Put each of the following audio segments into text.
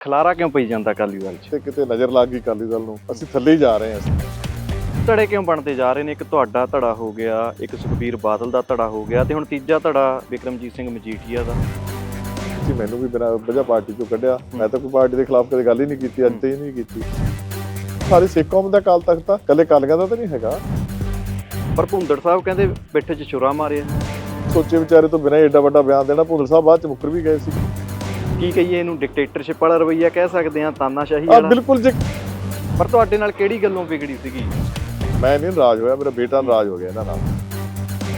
ਖਲਾਰਾ ਕਿਉਂ ਪਈ ਜਾਂਦਾ ਅਕਾਲੀ ਦਲ 'ਚ? ਤੇ ਕਿਤੇ ਨਜ਼ਰ ਲੱਗ ਗਈ ਅਕਾਲੀ ਦਲ ਨੂੰ। ਅਸੀਂ ਥੱਲੇ ਹੀ ਜਾ ਰਹੇ ਹਾਂ। ਧੜੇ ਕਿਉਂ ਬਣਦੇ ਜਾ ਰਹੇ ਨੇ? ਇੱਕ ਤੁਹਾਡਾ ਧੜਾ ਹੋ ਗਿਆ ਇੱਕ ਸੁਖਬੀਰ ਬਾਦਲ ਦਾ ਧੜਾ ਹੋ ਗਿਆ ਤੇ ਹੁਣ ਤੀਜਾ ਧੜਾ ਵਿਕਰਮਜੀਤ ਸਿੰਘ ਮਜੀਠੀਆ ਦਾ। ਤੁਸੀਂ ਮੈਨੂੰ ਵੀ ਬਿਨਾਂ ਵਜ੍ਹਾ ਪਾਰਟੀ ਚੋਂ ਕੱਢਿਆ। ਮੈਂ ਤਾਂ ਕੋਈ ਪਾਰਟੀ ਦੇ ਖਿਲਾਫ ਕਦੇ ਗੱਲ ਹੀ ਨਹੀਂ ਕੀਤੀ ਅੱਜ ਤੇ ਹੀ ਨਹੀਂ ਕੀਤੀ। ਸਾਰੇ ਸਿੱਖ ਕੌਮ ਦਾ ਕਾਲ ਤਖਤ ਆ ਕੱਲੇ ਕਾਲੀਆਂ ਦਾ ਤਾਂ ਨਹੀਂ ਹੈਗਾ। ਪਰ ਭੁੰਦੜ ਸਾਹਿਬ ਕਹਿੰਦੇ ਪਿੱਠ 'ਚ ਛੁਰਾ ਮਾਰਿਆ। ਸੋਚੇ ਵਿਚਾਰੇ ਤੋਂ ਬਿਨਾਂ ਐਡਾ ਵੱਡਾ ਬਿਆਨ ਦੇਣਾ ਭੁੰਦੜ ਸਾਹਿਬ ਬਾਅਦ ਚ ਮੁੱਕਰ ਵੀ ਗਏ ਸੀ। ਕੀ ਕਹੀਏ ਇਹਨੂੰ ਡਿਕਟੇਟਰਸ਼ਿਪ ਵਾਲਾ ਰਵਈਆ ਕਹਿ ਸਕਦੇ ਆ ਤਾਨਾਸ਼ਾਹੀ ਆ ਵਾਲਾ। ਬਿਲਕੁਲ ਜੀ ਪਰ ਤੁਹਾਡੇ ਨਾਲ ਕਿਹੜੀ ਗੱਲੋਂ ਵਿਗੜੀ ਸੀਗੀ? ਮੈਂ ਨਹੀਂ ਨਾਰਾਜ਼ ਹੋਇਆ ਮੇਰਾ ਬੇਟਾ ਨਾਰਾਜ਼ ਹੋ ਗਿਆ ਇਹਨਾਂ ਨਾਲ।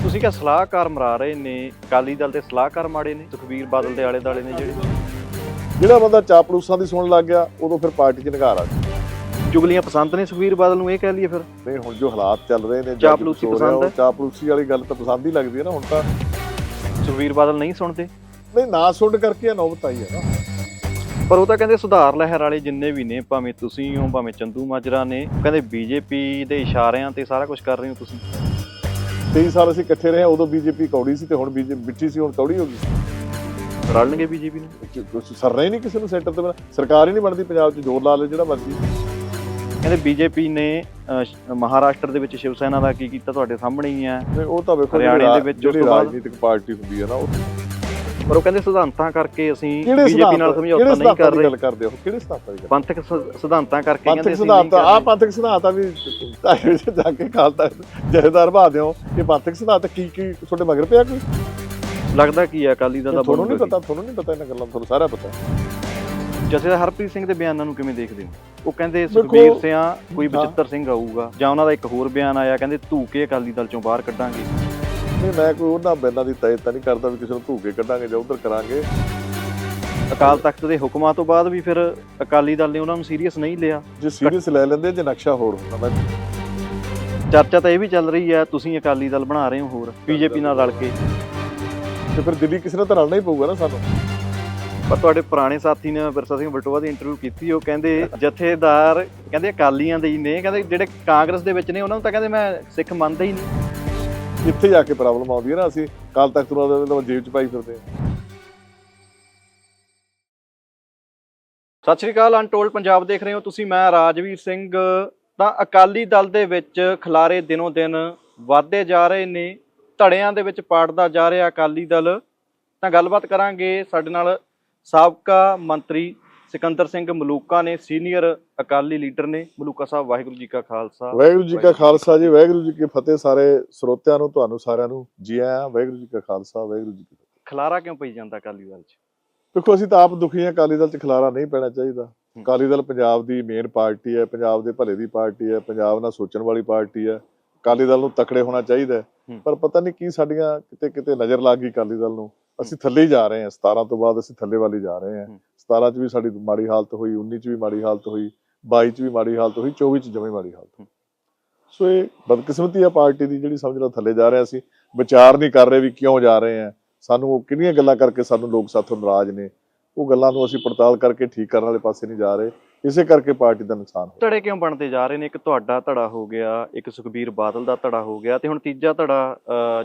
ਤੁਸੀਂ ਕਿਹਾ ਸਲਾਹਕਾਰ ਮਰਾ ਰਹੇ ਨੇ ਅਕਾਲੀ ਦਲ ਦੇ ਸਲਾਹਕਾਰ ਮਾੜੇ ਨੇ ਸੁਖਬੀਰ ਬਾਦਲ ਦੇ ਆਲੇ ਦਾਲੇ ਨੇ ਜਿਹੜੇ। ਜਿਹੜਾ ਬੰਦਾ ਚਾਪਲੂਸਾਂ ਦੀ ਸੁਣਨ ਲੱਗ ਗਿਆ ਉਦੋਂ ਫਿਰ ਪਾਰਟੀ 'ਚ ਨਿਗਾਰ ਆ ਗਿਆ ਚੁਗਲੀਆਂ ਪਸੰਦ ਨੇ ਸੁਖਬੀਰ ਬਾਦਲ ਨੂੰ ਇਹ ਕਹਿ ਲਈਏ ਫਿਰ। ਨਹੀਂ ਹੁਣ ਜੋ ਹਾਲਾਤ ਚੱਲ ਰਹੇ ਨੇ ਚਾਪਲੂਸੀ ਪਸੰਦ ਹੈ? ਚਾਪਲੂਸੀ ਵਾਲੀ ਗੱਲ ਤਾਂ ਪਸੰਦ ਹੀ ਲੱਗਦੀ ਹੈ ਨਾ ਹੁਣ ਤਾਂ। ਸੁਖਬੀਰ ਬਾਦਲ ਨਹੀਂ ਸੁਣਦੇ। ਨਹੀਂ ਨਾ ਸੁਣ ਕਰਕੇ ਇਹ ਨੌਬਤ ਆਈ ਹੈ ਨਾ। ਪਰ ਉਹ ਤਾਂ ਕਹਿੰਦੇ ਸੁਧਾਰ ਲਹਿਰ ਵਾਲੇ ਜਿੰਨੇ ਵੀ ਨੇ ਭਾਵੇਂ ਤੁਸੀਂ ਹੋ ਭਾਵੇਂ ਚੰਦੂ ਮਾਜਰਾ ਨੇ ਕਹਿੰਦੇ ਬੀਜੇਪੀ ਦੇ ਇਸ਼ਾਰਿਆਂ ਤੇ ਸਾਰਾ ਕੁਝ ਕਰ ਰਹੇ ਹੋ ਤੁਸੀਂ। 23 ਸਾਲ ਅਸੀਂ ਇਕੱਠੇ ਰਹੇ ਉਦੋਂ ਬੀਜੇਪੀ ਕੌੜੀ ਸੀ ਤੇ ਹੁਣ ਬੀਜੇਪੀ ਮਿੱਠੀ ਸੀ ਹੁਣ ਕੌੜੀ ਹੋ ਗਈ। ਰਲਣਗੇ ਬੀਜੇਪੀ ਨੂੰ? ਸਰਨਾ ਹੀ ਨਹੀਂ ਕਿਸੇ ਨੂੰ ਸੈਂਟਰ ਤੇ ਬਿਨਾਂ। ਸਰਕਾਰ ਹੀ ਨਹੀਂ ਬਣਦੀ ਪੰਜਾਬ 'ਚ ਜ਼ੋਰ ਲਾ ਲੈ ਜਿਹੜਾ ਮਰਜ਼ੀ। ਕਹਿੰਦੇ ਬੀਜੇਪੀ ਨੇ ਅਹ, ਸ਼- ਮਹਾਰਾਸ਼ਟਰ ਦੇ ਵਿੱਚ ਸ਼ਿਵ ਸੈਨਾ ਦਾ ਕੀ ਕੀਤਾ ਤੁਹਾਡੇ ਸਾਹਮਣੇ ਹੀ ਹੈ। ਉਹ ਤਾਂ ਵੇਖੋ ਹਰਿਆਣੇ ਜਿਹੜੀ ਦੇ ਵਿੱਚ ਉਸ ਜਿਹੜੀ ਤੋਂ ਬਾਅਦ- ਰਾਜਨੀਤਿਕ ਪਾਰਟੀ ਹੁੰਦੀ ਹੈ ਨਾ ਉਹ ਪਰ ਉਹ ਕਹਿੰਦੇ ਸਿਧਾਂਤਾਂ ਕਰਕੇ ਅਸੀਂ ਬੀਜੇਪੀ ਨਾਲ ਸਮਝੌਤਾ ਨਹੀਂ ਕਰ ਰਹੇ ਗੱਲ ਕਰਦੇ ਹੋ ਕਿਹੜੇ ਸਿਧਾਂਤਾਂ ਦੀ ਗੱਲ ਪੰਥਕ ਸਿਧਾਂਤਾਂ ਕਰਕੇ ਕਹਿੰਦੇ ਪੰਥਕ ਸਿਧਾਂਤ ਆ। ਪੰਥਕ ਸਿਧਾਂਤ ਆ ਵੀ ਢਾਈ ਵਜੇ ਜਾ ਕੇ ਕਾਲ ਤੱਕ ਜਹੇਦਾਰ ਬਾਦੇ ਹੋ ਇਹ ਪੰਥਕ ਸਿਧਾਂਤ ਕੀ ਕੀ ਤੁਹਾਡੇ ਮਗਰ ਪਿਆ ਕੋਈ ਲੱਗਦਾ ਕੀ ਹੈ ਅਕਾਲੀ ਦਲ ਦਾ ਤੁਹਾਨੂੰ ਨਹੀਂ ਪਤਾ ਤੁਹਾਨੂੰ ਨਹੀਂ ਪਤਾ ਇਹਨਾਂ ਗੱਲਾਂ ਤੁਹਾਨੂੰ ਸਾਰਾ ਪਤਾ ਕੀ? ਜਥੇਦਾਰ ਹਰਪ੍ਰੀਤ ਸਿੰਘ ਦੇ ਬਿਆਨਾਂ ਨੂੰ ਕਿਵੇਂ ਦੇਖਦੇ ਹੋ ਉਹ ਕਹਿੰਦੇ ਸੁਖਬੀਰ ਸਿਆਂ ਕੋਈ। ਬਚਿੱਤਰ ਸਿੰਘ ਆਊਗਾ ਜਾਂ ਉਹਨਾਂ ਦਾ ਇੱਕ ਹੋਰ ਬਿਆਨ ਆਇਆ ਕਹਿੰਦੇ ਧੂਕੇ ਅਕਾਲੀ ਦਲ ਚੋਂ ਬਾਹਰ ਕੱਢਾਂਗੇ ਨਹੀਂ ਮੈਂ ਕੋਈ ਉਹਨਾਂ ਬੈਨਾਂ ਦੀ ਤੈਅ ਤਾਂ ਨਹੀਂ ਕਰਦਾ ਵੀ ਕਿਸੇ ਨੂੰ ਧੂਕੇ ਕੱਢਾਂਗੇ ਜਾਂ ਉਧਰ ਕਰਾਂਗੇ। ਅਕਾਲ ਤਖਤ ਦੇ ਹੁਕਮਾਂ ਤੋਂ ਬਾਅਦ ਵੀ ਫਿਰ ਅਕਾਲੀ ਦਲ ਨੇ ਉਹਨਾਂ ਨੂੰ ਸੀਰੀਅਸ ਨਹੀਂ ਲਿਆ। ਜੇ ਸੀਰੀਅਸ ਲੈ ਲੈਂਦੇ ਜੇ ਨਕਸ਼ਾ ਹੋਰ ਹੁੰਦਾ ਮੈਂ ਚਰਚਾ ਤਾਂ ਇਹ ਵੀ ਚੱਲ ਰਹੀ ਹੈ ਤੁਸੀਂ ਅਕਾਲੀ ਦਲ ਬਣਾ ਰਹੇ ਹੋ ਹੋਰ ਬੀਜੇਪੀ ਨਾਲ ਰਲ ਕੇ। ਤੇ ਫਿਰ ਦਿੱਲੀ ਕਿਸੇ ਨੇ ਤਾਂ ਰਲਣਾ ਹੀ ਪਊਗਾ ਨਾ ਸਾਨੂੰ। ਪਰ ਤੁਹਾਡੇ ਪੁਰਾਣੇ ਸਾਥੀ ਨੇ ਵਿਰਸਾ ਸਿੰਘ ਬਟੋਆ ਦੀ ਇੰਟਰਵਿਊ ਕੀਤੀ ਉਹ ਕਹਿੰਦੇ ਜਥੇਦਾਰ ਕਹਿੰਦੇ ਅਕਾਲੀਆਂ ਦੇ ਹੀ ਨੇ ਕਹਿੰਦੇ ਜਿਹੜੇ ਕਾਂਗਰਸ ਦੇ ਵਿੱਚ ਨੇ ਉਹਨਾਂ ਨੂੰ ਤਾਂ ਕਹਿੰਦੇ ਮੈਂ ਸਿੱਖ ਮੰਨਦਾ ਹੀ ਨਹੀਂ। ਇੱਥੇ ਜਾ ਕੇ ਪ੍ਰੋਬਲਮ ਆਉਂਦੀ ਹੈ ਨਾ ਅਸੀਂ ਕੱਲ ਤੱਕ ਤੁਰਾਂ ਦਾ ਜੇਬ 'ਚ ਪਾਈ ਫਿਰਦੇ ਹਾਂ। ਸਤਿ ਸ਼੍ਰੀ ਅਕਾਲ ਅਨਟੋਲਡ ਪੰਜਾਬ ਦੇਖ ਰਹੇ ਹੋ ਤੁਸੀਂ, ਮੈਂ ਰਾਜਵੀਰ ਸਿੰਘ। ਤਾਂ ਅਕਾਲੀ ਦਲ ਦੇ ਵਿੱਚ ਖਲਾਰੇ ਦਿਨੋਂ ਦਿਨ ਵਧਦੇ ਜਾ ਰਹੇ ਨੇ, ਧੜਿਆਂ ਦੇ ਵਿੱਚ ਪਾੜਦਾ ਜਾ ਰਿਹਾ ਅਕਾਲੀ ਦਲ। ਤਾਂ ਗੱਲਬਾਤ ਕਰਾਂਗੇ ਸਾਡੇ ਨਾਲ ਸਾਬਕਾ ਮੰਤਰੀ ਸਿਕੰਦਰ ਸਿੰਘ ਮਲੂਕਾ ਨੇ ਸੀਨੀਅਰ ਅਕਾਲੀ ਲੀਡਰ ਨੇ ਮਲੂਕਾ ਸਾਹਿਬ ਵਾਹਿਗੁਰੂ ਜੀ ਕਾ ਖਾਲਸਾ। ਵਾਹਿਗੁਰੂ ਜੀ ਕਾ ਖਾਲਸਾ ਜੀ ਵਾਹਿਗੁਰੂ ਜੀ ਕੀ ਫਤਿਹ ਸਾਰੇ ਸਰੋਤਿਆਂ ਨੂੰ ਤੁਹਾਨੂੰ ਸਾਰਿਆਂ ਨੂੰ ਜੀ ਆਇਆਂ ਵਾਹਿਗੁਰੂ ਜੀ ਕਾ ਖਾਲਸਾ ਵਾਹਿਗੁਰੂ ਜੀ ਕੀ ਫਤਿਹ। ਖਲਾਰਾ ਕਿਉਂ ਪਈ ਜਾਂਦਾ ਅਕਾਲੀ ਦਲ 'ਚ? ਦੇਖੋ ਅਸੀਂ ਤਾਂ ਆਪ ਦੁਖੀ ਹਾਂ ਅਕਾਲੀ ਦਲ 'ਚ ਖਲਾਰਾ ਨਹੀਂ ਪੈਣਾ ਚਾਹੀਦਾ। ਅਕਾਲੀ ਦਲ ਪੰਜਾਬ ਦੀ ਮੇਨ ਪਾਰਟੀ ਹੈ ਪੰਜਾਬ ਦੇ ਭਲੇ ਦੀ ਪਾਰਟੀ ਹੈ ਪੰਜਾਬ ਨਾਲ ਸੋਚਣ ਵਾਲੀ ਪਾਰਟੀ ਹੈ। ਅਕਾਲੀ ਦਲ ਨੂੰ ਤਕੜੇ ਹੋਣਾ ਚਾਹੀਦਾ। ਪਰ ਪਤਾ ਨਹੀਂ ਕੀ ਸਾਡੀਆਂ ਕਿਤੇ ਕਿਤੇ ਨਜ਼ਰ ਲੱਗ ਗਈ ਅਕਾਲੀ ਦਲ ਨੂੰ। ਅਸੀਂ ਥੱਲੇ ਹੀ ਜਾ ਰਹੇ ਹਾਂ 17 ਤੋਂ ਬਾਅਦ ਅਸੀਂ ਥੱਲੇ ਵਾਲੀ ਜਾ ਰਹੇ ਹੂੰ। 17 'ਚ ਵੀ ਸਾਡੀ ਮਾੜੀ ਹਾਲਤ ਹੋਈ 19 'ਚ ਵੀ ਮਾੜੀ ਹਾਲਤ ਹੋਈ 22 'ਚ ਵੀ ਮਾੜੀ ਹਾਲਤ ਹੋਈ 24 'ਚ ਜਮੇ ਮਾੜੀ ਹਾਲਤ ਹੋਈ। ਸੋ ਇਹ ਬਦਕਿਸਮਤੀ ਆ ਪਾਰਟੀ ਦੀ ਜਿਹੜੀ ਸਮਝ ਲਓ ਥੱਲੇ ਜਾ ਰਹੇ ਹਾਂ ਅਸੀਂ ਵਿਚਾਰ ਨਹੀਂ ਕਰ ਰਹੇ ਵੀ ਕਿਉਂ ਜਾ ਰਹੇ ਹਾਂ ਸਾਨੂੰ ਉਹ ਕਿਹੜੀਆਂ ਗੱਲਾਂ ਕਰਕੇ ਸਾਨੂੰ ਲੋਕ ਸਾਥੋਂ ਨਾਰਾਜ਼ ਨੇ ਉਹ ਗੱਲਾਂ ਨੂੰ ਅਸੀਂ ਪੜਤਾਲ ਕਰਕੇ ਠੀਕ ਕਰਨ ਵਾਲੇ ਪਾਸੇ ਨਹੀਂ ਜਾ ਰਹੇ ਇਸੇ ਕਰਕੇ ਪਾਰਟੀ ਦਾ ਨੁਕਸਾਨ ਹੋਇਆ। ਧੜੇ ਕਿਉਂ ਬਣਦੇ ਜਾ ਰਹੇ ਨੇ? ਇੱਕ ਤੁਹਾਡਾ ਧੜਾ ਹੋ ਗਿਆ ਇੱਕ ਸੁਖਬੀਰ ਬਾਦਲ ਦਾ ਧੜਾ ਹੋ ਗਿਆ ਤੇ ਹੁਣ ਤੀਜਾ ਧੜਾ